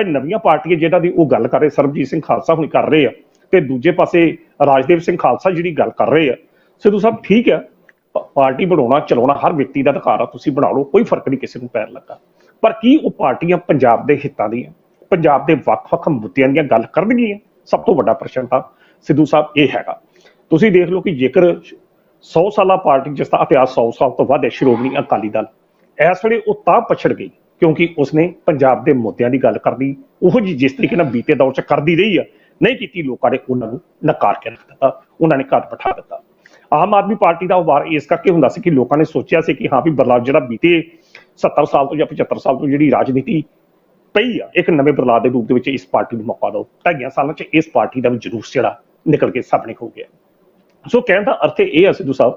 ਇਹ ਨਵੀਆਂ ਪਾਰਟੀਆਂ ਜਿਹਨਾਂ ਦੀ ਉਹ ਗੱਲ ਕਰ ਰਹੇ, ਸਰਬਜੀਤ ਸਿੰਘ ਖਾਲਸਾ ਹੁਣ ਕਰ ਰਹੇ ਆ, ਤੇ ਦੂਜੇ ਪਾਸੇ ਰਾਜਦੇਵ ਸਿੰਘ ਖਾਲਸਾ ਜਿਹੜੀ ਗੱਲ ਕਰ ਰਹੇ ਆ, ਸਿੱਧੂ ਸਾਹਿਬ ਠੀਕ ਆ, ਪ- ਪਾਰਟੀ ਬਣਾਉਣਾ, ਚਲਾਉਣਾ, ਹਰ ਵਿਅਕਤੀ ਦਾ ਅਧਿਕਾਰ ਆ, ਤੁਸੀਂ ਬਣਾ ਲਓ, ਕੋਈ ਫ਼ਰਕ ਨਹੀਂ ਕਿਸੇ ਨੂੰ ਪੈਣ ਲੱਗਾ। ਪਰ ਕੀ ਉਹ ਪਾਰਟੀਆਂ ਪੰਜਾਬ ਦੇ ਹਿੱਤਾਂ ਦੀਆਂ, ਪੰਜਾਬ ਦੇ ਵੱਖ-ਵੱਖ ਮੁੱਦਿਆਂ ਦੀਆਂ ਗੱਲ ਕਰਨਗੀਆਂ? ਸਭ ਤੋਂ ਵੱਡਾ ਪ੍ਰਸ਼ਨ ਤਾਂ ਸਿੱਧੂ ਸਾਹਿਬ ਇਹ ਹੈਗਾ। ਤੁਸੀਂ ਦੇਖ ਲਓ ਕਿ ਜੇਕਰ 100 ਸਾਲਾ ਪਾਰਟੀ ਜਿਸ ਦਾ ਇਤਿਹਾਸ 100 ਸਾਲ ਤੋਂ ਵੱਧ ਹੈ, ਸ਼੍ਰੋਮਣੀ ਅਕਾਲੀ ਦਲ। ਇਸ ਵੇਲੇ ਉਹ ਤਾਂ ਪਛੜ ਗਈ ਕਿਉਂਕਿ ਉਸਨੇ ਪੰਜਾਬ ਦੇ ਮੁੱਦਿਆਂ ਦੀ ਗੱਲ ਕਰਦੀ ਉਹ ਜੀ ਜਿਸ ਤਰੀਕੇ ਨਾਲ ਬੀਤੇ ਦੌਰ ਚ ਕਰਦੀ ਰਹੀ ਆ, ਨਹੀਂ ਕੀਤੀ, ਲੋਕਾਂ ਨੇ ਉਹਨਾਂ ਨੂੰ ਨਕਾਰ ਕੇ ਰੱਖ ਦਿੱਤਾ, ਉਹਨਾਂ ਨੇ ਘਰ ਬਿਠਾ ਦਿੱਤਾ। ਆਮ ਆਦਮੀ ਪਾਰਟੀ ਦਾ ਵਾਰ ਇਸ ਕਰਕੇ ਹੁੰਦਾ ਸੀ ਕਿ ਲੋਕਾਂ ਨੇ ਸੋਚਿਆ ਸੀ ਕਿ ਹਾਂ ਵੀ ਬਦਲਾਅ ਜਿਹੜਾ ਬੀਤੇ 70 ਸਾਲ ਤੋਂ ਜਾਂ 75 ਸਾਲ ਤੋਂ ਜਿਹੜੀ ਰਾਜਨੀਤੀ ਪਈ ਆ, ਇੱਕ ਨਵੇਂ ਬਦਲਾਅ ਦੇ ਰੂਪ ਦੇ ਵਿੱਚ ਇਸ ਪਾਰਟੀ ਨੂੰ ਮੌਕਾ ਦਿਓ। ਢਾਈਆਂ ਸਾਲਾਂ 'ਚ ਇਸ ਪਾਰਟੀ ਦਾ ਵੀ ਜਲੂਸ ਜਿਹੜਾ ਨਿਕਲ ਕੇ ਸਾਹਮਣੇ ਹੋ ਗਿਆ। ਸੋ ਕਹਿਣ ਦਾ ਅਰਥ ਇਹ ਆ ਸਿੱਧੂ ਸਾਹਿਬ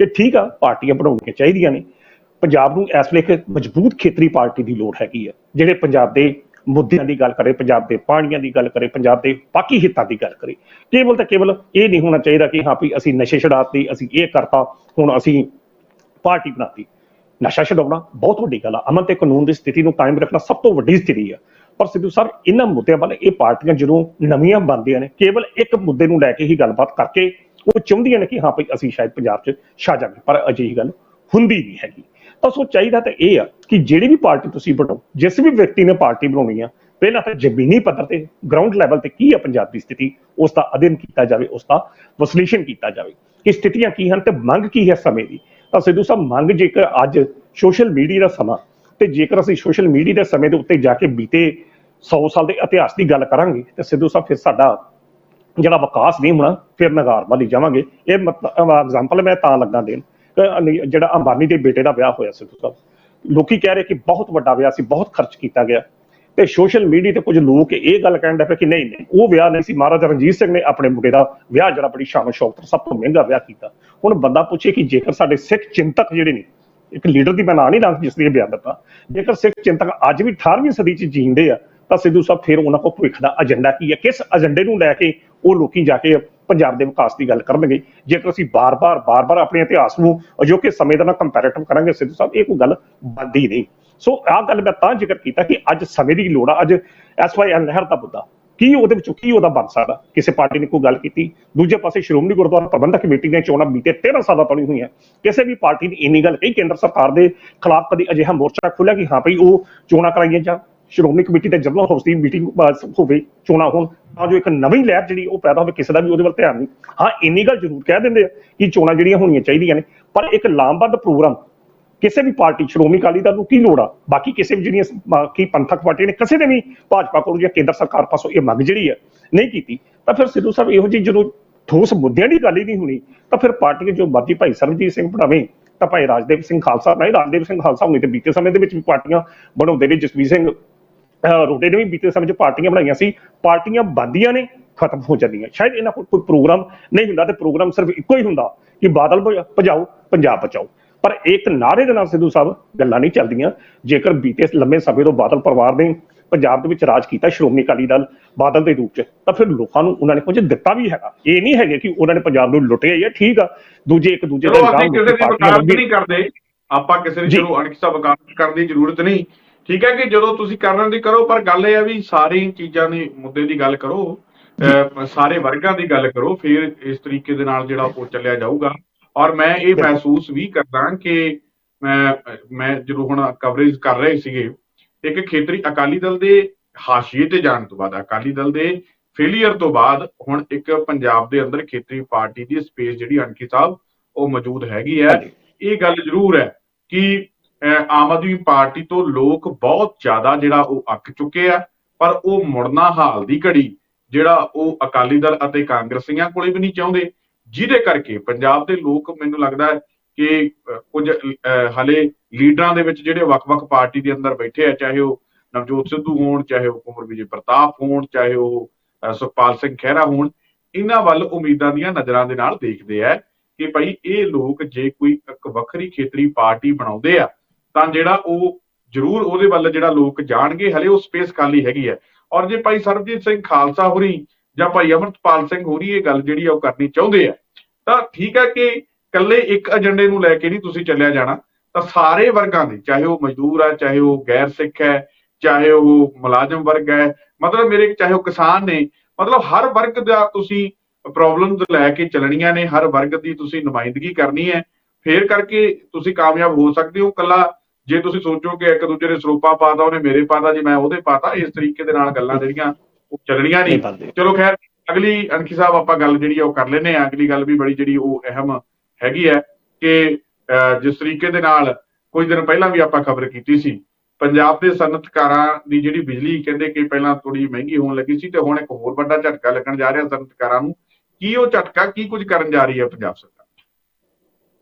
ਕਿ ਠੀਕ ਆ, ਪਾਰਟੀਆਂ ਬਣਾਉਣੀਆਂ ਚਾਹੀਦੀਆਂ ਨੇ। ਪੰਜਾਬ ਨੂੰ ਇਸ ਵੇਲੇ ਇੱਕ ਮਜ਼ਬੂਤ ਖੇਤਰੀ ਪਾਰਟੀ ਦੀ ਲੋੜ ਹੈਗੀ ਹੈ ਜਿਹੜੇ ਪੰਜਾਬ ਦੇ ਮੁੱਦਿਆਂ ਦੀ ਗੱਲ ਕਰੇ, ਪੰਜਾਬ ਦੇ ਪਾਣੀਆਂ ਦੀ ਗੱਲ ਕਰੇ, ਪੰਜਾਬ ਦੇ ਬਾਕੀ ਹਿੱਤਾਂ ਦੀ ਗੱਲ ਕਰੇ। ਕੇਵਲ ਤਾਂ ਕੇਵਲ ਇਹ ਨਹੀਂ ਹੋਣਾ ਚਾਹੀਦਾ ਕਿ ਹਾਂ ਵੀ ਅਸੀਂ ਨਸ਼ੇ ਛਡਾਤੀ, ਅਸੀਂ ਇਹ ਕਰਤਾ, ਹੁਣ ਅਸੀਂ ਪਾਰਟੀ ਬਣਾਤੀ। ਨਸ਼ਾ ਛਡਾਉਣਾ ਬਹੁਤ ਵੱਡੀ ਗੱਲ ਆ। ਅਮਨ ਤੇ ਕਾਨੂੰਨ ਦੀ ਸਥਿਤੀ ਨੂੰ ਕਾਇਮ ਰੱਖਣਾ ਸਭ ਤੋਂ ਵੱਡੀ ਸਥਿਤੀ ਆ। ਪਰ ਸਿੱਧੂ ਸਾਹਿਬ, ਇਹਨਾਂ ਮੁੱਦਿਆਂ ਵੱਲ ਇਹ ਪਾਰਟੀਆਂ ਜਦੋਂ ਨਵੀਆਂ ਬਣਦੀਆਂ ਨੇ, ਕੇਵਲ ਇੱਕ ਮੁੱਦੇ ਨੂੰ ਲੈ ਕੇ ਹੀ ਗੱਲਬਾਤ ਕਰਕੇ ਉਹ ਚਾਹੁੰਦੀਆਂ ਨੇ ਕਿ ਹਾਂ ਭਈ ਅਸੀਂ ਸ਼ਾਇਦ ਪੰਜਾਬ 'ਚ ਛਾ ਜਾਵਾਂਗੇ, ਪਰ ਅਜਿਹੀ ਗੱਲ ਹੁੰਦੀ ਨਹੀਂ ਹੈਗੀ। ਤਾਂ ਸੋ ਚਾਹੀਦਾ ਤਾਂ ਇਹ ਆ ਕਿ ਜਿਹੜੀ ਵੀ ਪਾਰਟੀ ਤੁਸੀਂ ਬਣਾਓ ਜਿਸ ਵੀ ਵਿਅਕਤੀ ਨੇ ਪਾਰਟੀ ਬਣਾਉਣੀ ਆ, ਪਹਿਲਾਂ ਤਾਂ ਜ਼ਮੀਨੀ ਪੱਧਰ ਤੇ ਗਰਾਊਂਡ ਲੈਵਲ ਤੇ ਕੀ ਆ ਪੰਜਾਬ ਦੀ ਸਥਿਤੀ, ਉਸ ਦਾ ਅਧਿਐਨ ਕੀਤਾ ਜਾਵੇ, ਉਸ ਦਾ ਵਿਸ਼ਲੇਸ਼ਣ ਕੀਤਾ ਜਾਵੇ। ਕਿ ਸਥਿਤੀਆਂ ਕੀ ਹਨ ਤੇ ਮੰਗ ਕੀ ਹੈ ਸਮੇਂ ਦੀ? ਤਾਂ ਸਿੱਧੂ ਸਾਹਿਬ, ਮੰਗ ਜੇਕਰ ਅੱਜ ਸੋਸ਼ਲ ਮੀਡੀਆ ਦਾ ਸਮਾਂ ਤੇ ਜੇਕਰ ਅਸੀਂ ਸੋਸ਼ਲ ਮੀਡੀਆ ਦੇ ਸਮੇਂ ਦੇ ਉੱਤੇ ਜਾ ਕੇ ਬੀਤੇ 100 ਸਾਲ ਦੇ ਇਤਿਹਾਸ ਦੀ ਗੱਲ ਕਰਾਂਗੇ, ਤੇ ਸਿੱਧੂ ਸਾਹਿਬ ਫਿਰ ਸਾਡਾ ਜਿਹੜਾ ਵਿਕਾਸ ਨਹੀਂ ਹੋਣਾ, ਫਿਰ ਨਗਾਰ ਵੱਲ ਹੀ ਜਾਵਾਂਗੇ। ਇਹ ਮਤਲਬ ਐਗਜ਼ਾਮਪਲ ਮੈਂ ਤਾਂ ਲੱਗਾ ਦੇਣ ਜਿਹੜਾ ਅੰਬਾਨੀ ਦੇ ਬੇਟੇ ਦਾ ਵਿਆਹ ਹੋਇਆ ਸਿੱਧੂ ਸਾਹਿਬ ਲੋਕੀ ਕਹਿ ਰਹੇ ਕਿ ਬਹੁਤ ਵੱਡਾ ਵਿਆਹ ਸੀ, ਬਹੁਤ ਖਰਚ ਕੀਤਾ ਗਿਆ। ਤੇ ਸੋਸ਼ਲ ਮੀਡੀਆ ਤੇ ਕੁਝ ਲੋਕ ਇਹ ਗੱਲ ਕਹਿਣ ਲੱਗੇ ਕਿ ਨਹੀਂ ਨਹੀਂ, ਉਹ ਵਿਆਹ ਨਹੀਂ ਸੀ। ਮਹਾਰਾਜਾ ਰਣਜੀਤ ਸਿੰਘ ਨੇ ਆਪਣੇ ਮੁੰਡੇ ਦਾ ਵਿਆਹ, ਜਿਹੜਾ ਬੜੀ ਸ਼ਾਨ ਸ਼ੌਕਤ ਸਭ ਤੋਂ ਮਹਿੰਗਾ ਵਿਆਹ ਕੀਤਾ। ਹੁਣ ਬੰਦਾ ਪੁੱਛੇ ਕਿ ਜੇਕਰ ਸਾਡੇ ਸਿੱਖ ਚਿੰਤਕ ਜਿਹੜੇ ਨੇ, ਇੱਕ ਲੀਡਰ ਦੀ ਮੈਂ ਨਾਂ ਨਹੀਂ ਲਾਂ ਜਿਸ ਦੀ ਬਿਆਨ ਦਿੱਤਾ, ਜੇਕਰ ਸਿੱਖ ਚਿੰਤਕ ਅੱਜ ਵੀ 18ਵੀਂ ਸਦੀ 'ਚ ਜੀਂਦੇ ਆ, ਤਾਂ ਸਿੱਧੂ ਸਾਹਿਬ ਫਿਰ ਉਹਨਾਂ ਕੋਲ ਭਵਿੱਖ ਦਾ ਏਜੰਡਾ ਕੀ ਹੈ? ਕਿਸ ਏਜੰਡੇ ਨੂੰ ਲੈ ਕੇ ਉਹ ਲੋਕੀ ਜਾ ਕੇ ਪੰਜਾਬ ਦੇ ਵਿਕਾਸ ਦੀ ਗੱਲ ਕਰਨਗੇ। ਜੇਕਰ ਅਸੀਂ ਬਾਰ-ਬਾਰ ਬਾਰ-ਬਾਰ ਆਪਣੇ ਇਤਿਹਾਸ ਨੂੰ ਅਜੋਕੇ ਸਮੇਂ ਦਾ ਨਾਲ ਕੰਪੈਰੀਟਿਵ ਕਰਾਂਗੇ, ਸਿੱਧੂ ਸਾਹਿਬ, ਇਹ ਕੋਈ ਗੱਲ ਬਣਦੀ ਨਹੀਂ। ਸੋ ਆਹ ਗੱਲ ਮੈਂ ਤਾਂ ਜ਼ਿਕਰ ਕੀਤਾ ਕਿ ਅੱਜ ਸਮੇਂ ਦੀ ਲੋੜ ਆ, ਅੱਜ ਐਸਵਾਈਐਲ ਲਹਿਰ ਦਾ ਮੁੱਦਾ। ਕੀ ਉਹਦੇ ਵਿੱਚੋਂ ਕੀ ਉਹਦਾ ਬਣ ਸਕਦਾ? ਕਿਸੇ ਪਾਰਟੀ ਨੇ ਕੋਈ ਗੱਲ ਕੀਤੀ? ਦੂਜੇ ਪਾਸੇ ਸ਼੍ਰੋਮਣੀ ਗੁਰਦੁਆਰਾ ਪ੍ਰਬੰਧਕ ਕਮੇਟੀ ਦੀਆਂ ਚੋਣਾਂ ਬੀਤੇ 13 ਸਾਲਾਂ ਤੋਂ ਨਹੀਂ ਹੋਈਆਂ। ਕਿਸੇ ਵੀ ਪਾਰਟੀ ਨੇ ਇੰਨੀ ਗੱਲ ਕਹੀ, ਕੇਂਦਰ ਸਰਕਾਰ ਦੇ ਖਿਲਾਫ ਕਦੀ ਅਜਿਹਾ ਮੋਰਚਾ ਖੁੱਲਿਆ ਕਿ ਹਾਂ ਭਈ ਉਹ ਚੋਣਾਂ ਕਰਾਈਆਂ ਜਾਣ? ਸ਼੍ਰੋਮਣੀ ਕਮੇਟੀ ਦੇ ਜਨਰਲ ਹਾਊਸ ਦੀ ਮੀਟਿੰਗ ਹੋਵੇ, ਚੋਣਾਂ ਹੋਣ, ਤਾਂ ਜੋ ਇੱਕ ਨਵੀਂ ਲਹਿਰ ਜਿਹੜੀ ਉਹ ਪੈਦਾ ਹੋਵੇ, ਕਿਸੇ ਦਾ ਵੀ ਉਹਦੇ ਵੱਲ ਧਿਆਨ ਨਹੀਂ। ਹਾਂ, ਇੰਨੀ ਗੱਲ ਜ਼ਰੂਰ ਕਹਿ ਦਿੰਦੇ ਆ ਕਿ ਚੋਣਾਂ ਜਿਹੜੀਆਂ ਹੋਣੀਆਂ ਚਾਹੀਦੀਆਂ ਨੇ, ਪਰ ਇੱਕ ਲਾਮਬੱਧ ਪ੍ਰੋਗਰਾਮ, ਕਿਸੇ ਵੀ ਪਾਰਟੀ, ਸ਼੍ਰੋਮਣੀ ਅਕਾਲੀ ਦਲ ਨੂੰ ਕੀ ਲੋੜ ਆ? ਬਾਕੀ ਕਿਸੇ ਵੀ ਜਿਹੜੀਆਂ ਬਾਕੀ ਪੰਥਕ ਪਾਰਟੀ ਨੇ, ਕਿਸੇ ਨੇ ਵੀ ਭਾਜਪਾ ਕੋਲ ਜਾਂ ਕੇਂਦਰ ਸਰਕਾਰ ਪਾਸੋਂ ਇਹ ਮੰਗ ਜਿਹੜੀ ਹੈ ਨਹੀਂ ਕੀਤੀ, ਤਾਂ ਫਿਰ ਸਿੱਧੂ ਸਾਹਿਬ ਇਹੋ ਜਿਹੀ ਜਦੋਂ ਠੋਸ ਮੁੱਦਿਆਂ ਦੀ ਗੱਲ ਹੀ ਨਹੀਂ ਹੋਣੀ, ਤਾਂ ਫਿਰ ਪਾਰਟੀ ਜੋ ਮਰਜ਼ੀ ਭਾਈ ਸਰਬਜੀਤ ਸਿੰਘ ਬਣਾਵੇ ਤਾਂ ਭਾਈ ਰਾਜਦੇਵ ਸਿੰਘ ਖਾਲਸਾ ਨਹੀਂ ਰਾਜਦੇਵ ਸਿੰਘ ਖਾਲਸਾ ਹੋਣੀ ਤੇ ਬੀਤੇ ਸਮੇਂ ਦੇ ਵਿੱਚ ਵੀ ਪਾਰਟੀਆਂ ਬਣਾਉਂਦੇ ਨੇ, ਜਸਵੀਰ ਸਿੰਘ ਰੋਡੇ ਨੇ ਵੀ ਬੀਤੇ ਸਮੇਂ 'ਚ ਪਾਰਟੀਆਂ ਬਣਾਈਆਂ ਸੀ ਪਾਰਟੀਆਂ ਬੰਦੀਆਂ ਨੇ ਖਤਮ ਹੋ ਜਾਂਦੀਆਂ। ਸ਼ਾਇਦ ਇਹਨਾਂ ਕੋਲ ਕੋਈ ਪ੍ਰੋਗਰਾਮ ਨਹੀਂ ਹੁੰਦਾ ਤੇ ਪ੍ਰੋਗਰਾਮ ਸਿਰਫ ਇੱਕੋ ਹੀ ਹੁੰਦਾ ਕਿ ਬਾਦਲ ਭਜਾ- ਭਜਾਓ ਪੰਜਾਬ ਬਚਾਓ। ਪਰ ਇੱਕ ਨਾਰੇ ਦੇ ਨਾਲ ਸਿੱਧੂ ਸਾਹਿਬ ਗੱਲਾਂ ਨਹੀਂ ਚੱਲਦੀਆਂ। ਜੇਕਰ ਬੀਤੇ ਲੰਮੇ ਸਮੇਂ ਤੋਂ ਬਾਦਲ ਪਰਿਵਾਰ ਨੇ ਪੰਜਾਬ ਦੇ ਵਿੱਚ ਰਾਜ ਕੀਤਾ ਸ਼੍ਰੋਮਣੀ ਅਕਾਲੀ ਦਲ ਬਾਦਲ ਦੇ ਰੂਪ 'ਚ ਤਾਂ ਫਿਰ ਲੋਕਾਂ ਨੂੰ ਉਹਨਾਂ ਨੇ ਕੁਝ ਦਿੱਤਾ ਵੀ ਹੈਗਾ। ਇਹ ਨਹੀਂ ਹੈਗੇ ਕਿ ਉਹਨਾਂ ਨੇ ਪੰਜਾਬ ਨੂੰ ਲੁੱਟਿਆ ਹੀ ਹੈ ਠੀਕ ਆ। ਦੂਜੇ ਇੱਕ ਦੂਜੇ ਇਲਜ਼ਾਮ ਦੀ ਲੱਗੀ- ਨਹੀਂ ਕਰਦੇ। ਆਪਾਂ ਕਿਸੇ ਦੀ। ਚਲੋ ਵਕਾਲਤ ਕਰਨ ਦੀ ਜ਼ਰੂਰਤ ਨਹੀਂ। ਠੀਕ ਹੈ ਕਿ ਜਦੋਂ ਤੁਸੀਂ ਕਰਨ ਦੀ ਕਰੋ ਪਰ ਗੱਲ ਇਹ ਆ ਵੀ ਸਾਰੀ ਚੀਜ਼ਾਂ ਦੀ ਮੁੱਦੇ ਦੀ ਗੱਲ ਕਰੋ ਸਾਰੇ ਵਰਗਾਂ ਦੀ ਗੱਲ ਕਰੋ ਫਿਰ ਇਸ ਤਰੀਕੇ ਦੇ ਨਾਲ ਜਿਹੜਾ ਉਹ ਚੱਲਿਆ ਜਾਊਗਾ ਔਰ ਮੈਂ ਇਹ। ਮਹਿਸੂਸ ਵੀ ਕਰਦਾ ਕਿ ਮੈਂ ਮੈਂ ਜਦੋਂ ਹੁਣ ਕਵਰੇਜ ਕਰ ਰਹੇ ਸੀਗੇ ਇੱਕ ਖੇਤਰੀ ਅਕਾਲੀ ਦਲ ਦੇ ਹਾਸ਼ੀਏ ਤੇ ਜਾਣ ਤੋਂ ਬਾਅਦ ਅਕਾਲੀ ਦਲ ਦੇ ਫੇਲੀਅਰ ਤੋਂ ਬਾਅਦ ਹੁਣ ਇੱਕ ਪੰਜਾਬ ਦੇ ਅੰਦਰ ਖੇਤਰੀ ਪਾਰਟੀ ਦੀ ਸਪੇਸ ਜਿਹੜੀ ਅਣਖੀ ਸਾਹਿਬ ਉਹ ਮੌਜੂਦ ਹੈਗੀ ਹੈ। ਇਹ ਗੱਲ ਜ਼ਰੂਰ ਹੈ ਕਿ ਆਮ ਆਦਮੀ ਪਾਰਟੀ ਤੋਂ ਲੋਕ ਬਹੁਤ ਜ਼ਿਆਦਾ ਜਿਹੜਾ ਉਹ ਅੱਕ ਚੁੱਕੇ ਆ ਪਰ ਉਹ ਮੁੜਨਾ ਹਾਲ ਦੀ ਘੜੀ ਜਿਹੜਾ ਉਹ ਅਕਾਲੀ ਦਲ ਅਤੇ ਕਾਂਗਰਸੀਆਂ ਕੋਲੇ ਵੀ ਨਹੀਂ ਚਾਹੁੰਦੇ ਜਿਹਦੇ ਕਰਕੇ ਪੰਜਾਬ ਦੇ ਲੋਕ ਮੈਨੂੰ ਲੱਗਦਾ ਹੈ ਕਿ ਅਹ, ਕੁਝ ਹਲੇ ਲੀਡਰਾਂ ਦੇ ਵਿੱਚ ਜਿਹੜੇ ਵੱਖ-ਵੱਖ ਪਾਰਟੀ ਦੇ ਅੰਦਰ ਬੈਠੇ ਆ ਚਾਹੇ ਉਹ ਨਵਜੋਤ ਸਿੱਧੂ ਹੋਣ ਚਾਹੇ ਉਹ ਕੁਮਰ ਵਿਜੇ ਪ੍ਰਤਾਪ ਹੋਣ ਚਾਹੇ ਉਹ ਸੁਖਪਾਲ ਸਿੰਘ ਖਹਿਰਾ ਹੋਣ ਇਹਨਾਂ ਵੱਲ ਉਮੀਦਾਂ ਦੀਆਂ ਨਜ਼ਰਾਂ ਦੇ ਨਾਲ ਦੇਖਦੇ ਆ ਕਿ ਭਾਈ ਇਹ ਲੋਕ ਜੇ ਕੋਈ ਇੱਕ ਵੱਖਰੀ ਖੇਤਰੀ ਪਾਰਟੀ ਬਣਾਉਂਦੇ ਆ ਤਾਂ ਜਿਹੜਾ ਉਹ ਜ਼ਰੂਰ ਉਹਦੇ ਵੱਲ ਜਿਹੜਾ ਲੋਕ ਜਾਣਗੇ, ਹਲੇ ਉਹ ਸਪੇਸ ਖਾਲੀ ਹੈਗੀ ਹੈ। ਔਰ ਜੇ ਭਾਈ ਸਰਬਜੀਤ ਸਿੰਘ ਖਾਲਸਾ ਹੋਰੀ ਜਾਂ ਭਾਈ ਅਮਰਤਪਾਲ ਸਿੰਘ ਹੋਰੀ ਇਹ ਗੱਲ ਜਿਹੜੀ ਆ ਉਹ ਕਰਨੀ ਚਾਹੁੰਦੇ ਆ, ਤਾਂ ਠੀਕ ਹੈ ਕਿ ਇਕੱਲੇ ਇੱਕ ਏਜੰਡੇ ਨੂੰ ਲੈ ਕੇ ਨਹੀਂ ਤੁਸੀਂ ਚੱਲਿਆ ਜਾਣਾ। ਤਾਂ ਸਾਰੇ ਵਰਗਾਂ ਦੇ, ਚਾਹੇ ਉਹ ਮਜ਼ਦੂਰ ਹੈ ਚਾਹੇ ਉਹ ਗੈਰ ਸਿੱਖ ਹੈ, ਚਾਹੇ ਉਹ ਮੁਲਾਜ਼ਮ ਵਰਗ ਹੈ, ਮਤਲਬ ਮੇਰੇ, ਚਾਹੇ ਉਹ ਕਿਸਾਨ ਨੇ, ਮਤਲਬ ਹਰ ਵਰਗ ਦਾ ਤੁਸੀਂ ਪ੍ਰੋਬਲਮ ਲੈ ਕੇ ਚੱਲਣੀਆਂ ਨੇ, ਹਰ ਵਰਗ ਦੀ ਤੁਸੀਂ ਨੁਮਾਇੰਦਗੀ ਕਰਨੀ ਹੈ। ਫੇਰ ਕਰਕੇ ਤੁਸੀਂ ਕਾਮਯਾਬ ਹੋ ਸਕਦੇ ਹੋ ਕੱਲਾ ਜੇ ਤੁਸੀਂ ਸੋਚੋ ਕਿ ਇੱਕ ਦੂਜੇ ਨੇ ਸਰੂਪਾ ਪਾਤਾ ਉਹਨੇ ਮੇਰੇ ਪਾਤਾ ਜੀ ਮੈਂ ਉਹਦੇ ਪਾਤਾ ਇਸ ਤਰੀਕੇ ਦੇ ਨਾਲ ਗੱਲਾਂ ਜਿਹੜੀਆਂ ਉਹ ਚੱਲਣੀਆਂ ਨਹੀਂ। ਚਲੋ ਖੈਰ ਅਗਲੀ ਅਣਖੀ ਸਾਹਿਬ ਆਪਾਂ ਗੱਲ ਜਿਹੜੀ ਉਹ ਕਰ ਲੈਨੇ ਆ ਅਗਲੀ ਗੱਲ ਵੀ ਬੜੀ ਜਿਹੜੀ ਉਹ ਅਹਿਮ ਹੈਗੀ ਹੈ ਕਿ ਜਿਸ ਤਰੀਕੇ ਦੇ ਨਾਲ ਕੁਝ ਦਿਨ ਪਹਿਲਾਂ ਵੀ ਆਪਾਂ ਖਬਰ ਕੀਤੀ ਸੀ ਪੰਜਾਬ ਦੇ ਸਨਅਤਕਾਰਾਂ ਦੀ ਜਿਹੜੀ ਬਿਜਲੀ ਕਹਿੰਦੇ ਕਿ ਪਹਿਲਾਂ ਥੋੜੀ ਮਹਿੰਗੀ ਹੋਣ ਲੱਗੀ ਸੀ ਤੇ ਹੁਣ ਇੱਕ ਹੋਰ ਵੱਡਾ ਝਟਕਾ ਲੱਗਣ ਜਾ ਰਿਹਾ ਸਨਅਤਕਾਰਾਂ ਨੂੰ। ਕੀ ਉਹ ਝਟਕਾ ਕੀ ਕੁਝ ਕਰਨ ਜਾ ਰਹੀ ਹੈ ਪੰਜਾਬ ਸਰਕਾਰ?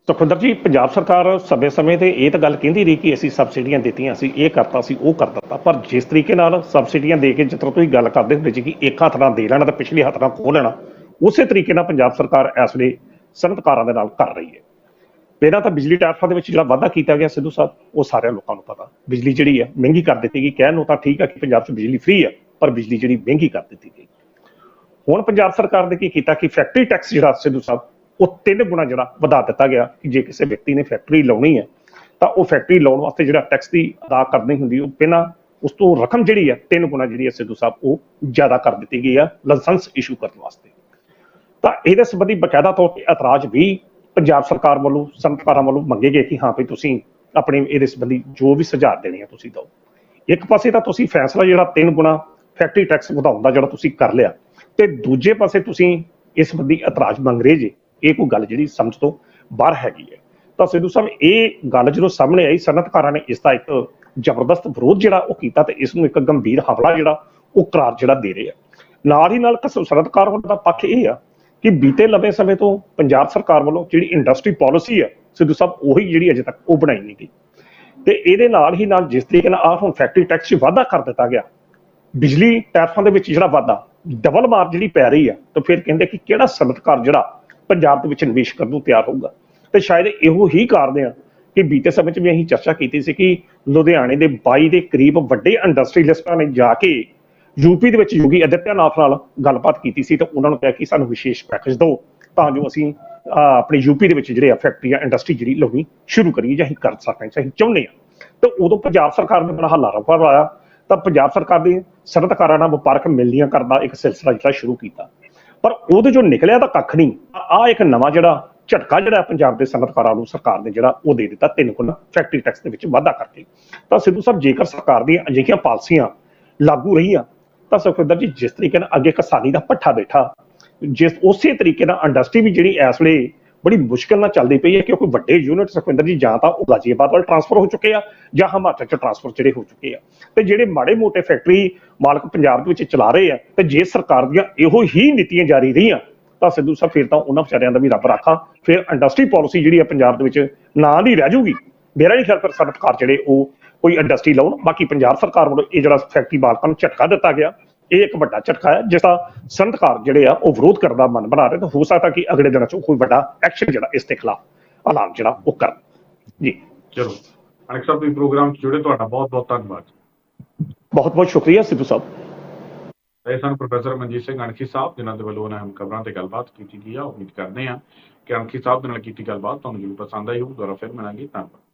ਸੁਖਵਿੰਦਰ ਜੀ, ਪੰਜਾਬ ਸਰਕਾਰ ਸਮੇਂ-ਸਮੇਂ ਤੇ ਇਹ ਤਾਂ ਗੱਲ ਕਹਿੰਦੀ ਰਹੀ ਕਿ ਅਸੀਂ ਸਬਸਿਡੀਆਂ ਦਿੱਤੀਆਂ ਸੀ, ਇਹ ਕਰਤਾ ਸੀ, ਉਹ ਕਰ ਦਿੱਤਾ। ਪਰ ਜਿਸ ਤਰੀਕੇ ਨਾਲ ਸਬਸਿਡੀਆਂ ਦੇ ਕੇ ਜਿਸ ਤਰ੍ਹਾਂ ਤੁਸੀਂ ਗੱਲ ਕਰਦੇ ਹੁੰਦੇ ਸੀ ਕਿ ਇੱਕ ਹੱਥ ਨਾਲ ਦੇ ਲੈਣਾ ਤੇ ਪਿਛਲੇ ਹੱਥ ਨਾਲ ਖੋਹ ਲੈਣਾ, ਉਸੇ ਤਰੀਕੇ ਨਾਲ ਪੰਜਾਬ ਸਰਕਾਰ ਇਸ ਵੇਲੇ ਸਨਅਤਕਾਰਾਂ ਦੇ ਨਾਲ ਕਰ ਰਹੀ ਹੈ। ਪਹਿਲਾਂ ਤਾਂ ਬਿਜਲੀ ਟੈਰਿਫਾਂ ਦੇ ਵਿੱਚ ਜਿਹੜਾ ਵਾਅਦਾ ਕੀਤਾ ਗਿਆ ਸਿੱਧੂ ਸਾਹਿਬ, ਉਹ ਸਾਰਿਆਂ ਲੋਕਾਂ ਨੂੰ ਪਤਾ। ਬਿਜਲੀ ਜਿਹੜੀ ਹੈ, ਮਹਿੰਗੀ ਕਰ ਦਿੱਤੀ ਗਈ। ਕਹਿਣ ਨੂੰ ਤਾਂ ਠੀਕ ਹੈ ਕਿ ਪੰਜਾਬ 'ਚ ਬਿਜਲੀ ਫ੍ਰੀ ਹੈ, ਪਰ ਬਿਜਲੀ ਜਿਹੜੀ ਮਹਿੰਗੀ ਕਰ ਦਿੱਤੀ ਗਈ। ਹੁਣ ਪੰਜਾਬ ਸਰਕਾਰ ਨੇ ਕੀ ਕੀਤਾ ਕਿ ਫੈਕਟਰੀ ਟੈਕਸ ਜਿਹੜਾ ਸਿੱਧੂ ਸਾਹਿਬ ਉਹ ਤਿੰਨ ਗੁਣਾ ਜਿਹੜਾ ਵਧਾ ਦਿੱਤਾ ਗਿਆ ਕਿ ਜੇ ਕਿਸੇ ਵਿਅਕਤੀ ਨੇ ਫੈਕਟਰੀ ਲਾਉਣੀ ਹੈ, ਤਾਂ ਉਹ ਫੈਕਟਰੀ ਲਾਉਣ ਵਾਸਤੇ ਜਿਹੜਾ ਟੈਕਸ ਦੀ ਅਦਾ ਕਰਨੀ ਹੁੰਦੀ, ਉਹ ਪਹਿਲਾਂ ਉਸ ਤੋਂ ਰਕਮ ਜਿਹੜੀ ਹੈ, ਤਿੰਨ ਗੁਣਾ ਜਿਹੜੀ ਹੈ ਸਿੱਧੂ ਸਾਹਿਬ, ਉਹ ਜ਼ਿਆਦਾ ਕਰ ਦਿੱਤੀ ਗਈ ਹੈ ਲਾਇਸੈਂਸ ਇਸ਼ੂ ਕਰਨ ਵਾਸਤੇ। ਤਾਂ ਇਹਦੇ ਸੰਬੰਧੀ ਬਕਾਇਦਾ ਤੌਰ ਤੇ ਇਤਰਾਜ਼ ਵੀ ਪੰਜਾਬ ਸਰਕਾਰ ਵੱਲੋਂ ਸੰਤਕਾਰਾਂ ਵੱਲੋਂ ਮੰਗੇ ਗਏ ਕਿ ਹਾਂ ਵੀ ਤੁਸੀਂ ਆਪਣੇ ਇਹਦੇ ਸੰਬੰਧੀ ਜੋ ਵੀ ਸੁਝਾਅ ਦੇਣੇ ਆ, ਤੁਸੀਂ ਦਿਓ। ਇੱਕ ਪਾਸੇ ਤਾਂ ਤੁਸੀਂ ਫੈਸਲਾ ਜਿਹੜਾ ਤਿੰਨ ਗੁਣਾ ਫੈਕਟਰੀ ਟੈਕਸ ਵਧਾਉਣ ਦਾ ਜਿਹੜਾ ਤੁਸੀਂ ਕਰ ਲਿਆ, ਤੇ ਦੂਜੇ ਪਾਸੇ ਤੁਸੀਂ ਇਸ ਸੰਬੰਧੀ ਇਤਰਾਜ਼ ਮੰਗ ਰਹੇ ਜੇ। ਇਹ ਕੋਈ ਗੱਲ ਜਿਹੜੀ ਸਮਝ ਤੋਂ ਬਾਹਰ ਹੈਗੀ ਹੈ। ਤਾਂ ਸਿੱਧੂ ਸਾਹਿਬ, ਇਹ ਗੱਲ ਜਦੋਂ ਸਾਹਮਣੇ ਆਈ, ਸਨਅਤਕਾਰਾਂ ਨੇ ਇਸ ਦਾ ਇੱਕ ਜ਼ਬਰਦਸਤ ਵਿਰੋਧ ਜਿਹੜਾ ਉਹ ਕੀਤਾ ਤੇ ਇਸ ਨੂੰ ਇੱਕ ਗੰਭੀਰ ਹਮਲਾ ਜਿਹੜਾ ਉਹ ਕਰਾਰ ਜਿਹੜਾ ਦੇ ਰਹੇ ਆ। ਨਾਲ ਹੀ ਨਾਲ ਸਨਅਤਕਾਰ ਹੋਣ ਦਾ ਪੱਖ ਇਹ ਆ ਕਿ ਬੀਤੇ ਲੰਬੇ ਸਮੇਂ ਤੋਂ ਪੰਜਾਬ ਸਰਕਾਰ ਵੱਲੋਂ ਜਿਹੜੀ ਇੰਡਸਟਰੀ ਪਾਲਿਸੀ ਹੈ ਸਿੱਧੂ ਸਾਹਿਬ ਉਹੀ ਜਿਹੜੀ ਅਜੇ ਤੱਕ ਉਹ ਬਣਾਈ ਨਹੀਂ ਗਈ। ਤੇ ਇਹਦੇ ਨਾਲ ਹੀ ਨਾਲ ਜਿਸ ਤਰੀਕੇ ਨਾਲ ਆਹ ਹੁਣ ਫੈਕਟਰੀ ਟੈਕਸ 'ਚ ਵਾਧਾ ਕਰ ਦਿੱਤਾ ਗਿਆ, ਬਿਜਲੀ ਟੈਰਫਾਂ ਦੇ ਵਿੱਚ ਜਿਹੜਾ ਵਾਧਾ ਡਬਲ ਮਾਰ ਜਿਹੜੀ ਪੈ ਰਹੀ ਆ, ਤਾਂ ਫਿਰ ਕਹਿੰਦੇ ਕਿ ਕਿਹੜਾ ਸਨਅਤਕਾਰ ਜਿਹੜਾ ਪੰਜਾਬ ਦੇ ਵਿੱਚ ਨਿਵੇਸ਼ ਕਰਨ ਨੂੰ ਤਿਆਰ ਹੋਊਗਾ। ਤੇ ਸ਼ਾਇਦ ਇਹੋ ਹੀ ਕਾਰਨ ਆ ਕਿ ਬੀਤੇ ਸਮੇਂ 'ਚ ਵੀ ਅਸੀਂ ਚਰਚਾ ਕੀਤੀ ਸੀ ਕਿ ਲੁਧਿਆਣੇ ਦੇ 22 ਦੇ ਕਰੀਬ ਵੱਡੇ ਇੰਡਸਟਰੀਲਿਸਟਾਂ ਨੇ ਜਾ ਕੇ ਯੂਪੀ ਦੇ ਵਿੱਚ ਯੋਗੀ ਆਦਿੱਤਿਆਨਾਥ ਨਾਲ ਗੱਲਬਾਤ ਕੀਤੀ ਸੀ ਤਾਂ ਉਹਨਾਂ ਨੂੰ ਕਿਹਾ ਕਿ ਸਾਨੂੰ ਵਿਸ਼ੇਸ਼ ਪੈਕੇਜ ਦਿਓ ਤਾਂ ਜੋ ਅਸੀਂ ਅਹ, ਆਪਣੇ ਯੂਪੀ ਦੇ ਵਿੱਚ ਜਿਹੜੇ ਆ ਫੈਕਟਰੀਆਂ ਇੰਡਸਟਰੀ ਜਿਹੜੀ ਲਾਉਣੀ ਸ਼ੁਰੂ ਕਰੀਏ ਜਾਂ ਅਸੀਂ ਕਰ ਸਕਦੇ ਹਾਂ ਅਸੀਂ ਚਾਹੁੰਦੇ ਹਾਂ ਤਾਂ ਉਦੋਂ ਪੰਜਾਬ ਸਰਕਾਰ ਨੇ ਬੜਾ ਹੱਲਾ ਰਫਾ ਲਾਇਆ ਤਾਂ ਪੰਜਾਬ ਸਰਕਾਰ ਦੇ ਸਨਅਤਕਾਰਾਂ ਨਾਲ ਵਪਾਰਕ ਮਿਲਣੀਆਂ ਕਰਨ ਦਾ ਇੱਕ ਸਿਲਸਿਲਾ ਜਿਹੜਾ ਸ਼ੁਰੂ ਕੀਤਾ। ਪਰ ਉਹਦੇ ਜੋ ਨਿਕਲਿਆ ਤਾਂ ਕੱਖ ਨਹੀਂ। ਆ ਇੱਕ ਨਵਾਂ ਜਿਹੜਾ ਝਟਕਾ ਜਿਹੜਾ ਪੰਜਾਬ ਦੇ ਸਨਅਤਕਾਰਾਂ ਨੂੰ ਸਰਕਾਰ ਨੇ ਜਿਹੜਾ ਉਹ ਦੇ ਦਿੱਤਾ ਤਿੰਨ ਗੁਣਾ ਫੈਕਟਰੀ ਟੈਕਸ ਦੇ ਵਿੱਚ ਵਾਧਾ ਕਰਕੇ। ਤਾਂ ਸਿੱਧੂ ਸਾਹਿਬ, ਜੇਕਰ ਸਰਕਾਰ ਦੀਆਂ ਅਜਿਹੀਆਂ ਪਾਲਿਸੀਆਂ ਲਾਗੂ ਰਹੀਆਂ, ਤਾਂ ਸੁਖਵਿੰਦਰ ਜੀ, ਜਿਸ ਤਰੀਕੇ ਨਾਲ ਅੱਗੇ ਕਿਸਾਨੀ ਦਾ ਪੱਠਾ ਬੈਠਾ, ਜਿਸ ਉਸੇ ਤਰੀਕੇ ਨਾਲ ਇੰਡਸਟਰੀ ਵੀ ਜਿਹੜੀ ਇਸ ਵੇਲੇ ਬੜੀ ਮੁਸ਼ਕਲ ਨਾਲ ਚੱਲਦੀ ਪਈ ਹੈ ਕਿਉਂਕਿ ਵੱਡੇ ਯੂਨਿਟ ਸੁਖਵਿੰਦਰ ਜੀ ਜਾਂ ਤਾਂ ਉਹ ਗਾਜ਼ੀਆਬਾਦ ਵੱਲ ਟ੍ਰਾਂਸਫਰ ਹੋ ਚੁੱਕੇ ਆ ਜਾਂ ਹਿਮਾਚਲ ਚ ਟ੍ਰਾਂਸਫਰ ਜਿਹੜੇ ਹੋ ਚੁੱਕੇ ਆ। ਤੇ ਜਿਹੜੇ ਮਾੜੇ ਮੋਟੇ ਫੈਕਟਰੀ ਮਾਲਕ ਪੰਜਾਬ ਦੇ ਵਿੱਚ ਚਲਾ ਰਹੇ ਆ ਤੇ ਜੇ ਸਰਕਾਰ ਦੀਆਂ ਇਹੋ ਹੀ ਨੀਤੀਆਂ ਜਾਰੀ ਰਹੀਆਂ, ਤਾਂ ਸਿੱਧੂ ਸਾਹਿਬ ਫਿਰ ਤਾਂ ਉਹਨਾਂ ਵਿਚਾਰਿਆਂ ਦਾ ਵੀ ਰੱਬ ਰਾਖਾ। ਫਿਰ ਇੰਡਸਟਰੀ ਪਾਲਿਸੀ ਜਿਹੜੀ ਆ ਪੰਜਾਬ ਦੇ ਵਿੱਚ ਨਾ ਦੀ ਰਹਿ ਜੂਗੀ। ਮੇਰਾ ਨਹੀਂ ਖਿਆਲ ਫਿਰ ਸਰਕਾਰ ਜਿਹੜੇ ਉਹ ਕੋਈ ਇੰਡਸਟਰੀ ਲਾਉਣ, ਬਾਕੀ ਪੰਜਾਬ ਸਰਕਾਰ ਵੱਲੋਂ ਇਹ ਜਿਹੜਾ ਫੈਕਟਰੀ ਮਾਲਕਾਂ ਨੂੰ ਝਟਕਾ ਦਿੱਤਾ ਗਿਆ। ਇਹ ਇੱਕ ਵੱਡਾ ਝਟਕਾ ਹੈ ਜਿਸ ਦਾ ਸੰਤਕਾਰ ਜਿਹੜੇ ਆ ਉਹ ਵਿਰੋਧ ਕਰਨ ਦਾ ਮਨ ਬਣਾ ਰਹੇ ਤਾਂ ਹੋ ਸਕਦਾ ਕਿ ਅਗਲੇ ਦਿਨਾਂ 'ਚ ਕੋਈ ਵੱਡਾ ਐਕਸ਼ਨ ਜਿਹੜਾ ਇਸ ਦੇ ਖਿਲਾਫ ਐਲਾਨ ਜਿਹੜਾ ਉਹ ਕਰਨ। ਜੀ। ਚਲੋ। ਅਨਕ ਸਾਹਿਬ ਤੁਸੀਂ ਪ੍ਰੋਗਰਾਮ 'ਚ ਜੁੜੇ ਤੁਹਾਡਾ ਬਹੁਤ ਬਹੁਤ ਧੰਨਵਾਦ। ਬਹੁਤ ਬਹੁਤ ਸ਼ੁਕਰੀਆ ਸਿੱਧੂ ਸਾਹਿਬ। ਇਹ ਸਨ ਪ੍ਰੋਫੈਸਰ ਮਨਜੀਤ ਸਿੰਘ ਅਣਖੀ ਸਾਹਿਬ ਜਿਨ੍ਹਾਂ ਦੇ ਵੱਲੋਂ ਅਹਿਮ ਖਬਰਾਂ ਤੇ ਗੱਲਬਾਤ ਕੀਤੀ ਗਈ ਆ। ਉਮੀਦ ਕਰਦੇ ਹਾਂ ਕਿ ਅਣਖੀ ਸਾਹਿਬ ਦੇ ਨਾਲ ਕੀਤੀ ਗੱਲਬਾਤ ਤੁਹਾਨੂੰ ਜ਼ਰੂਰ ਪਸੰਦ ਆਈ ਹੋਊ। ਦੁਬਾਰਾ ਫਿਰ ਮਿਲਾਂਗੇ। ਧੰਨਵਾਦ।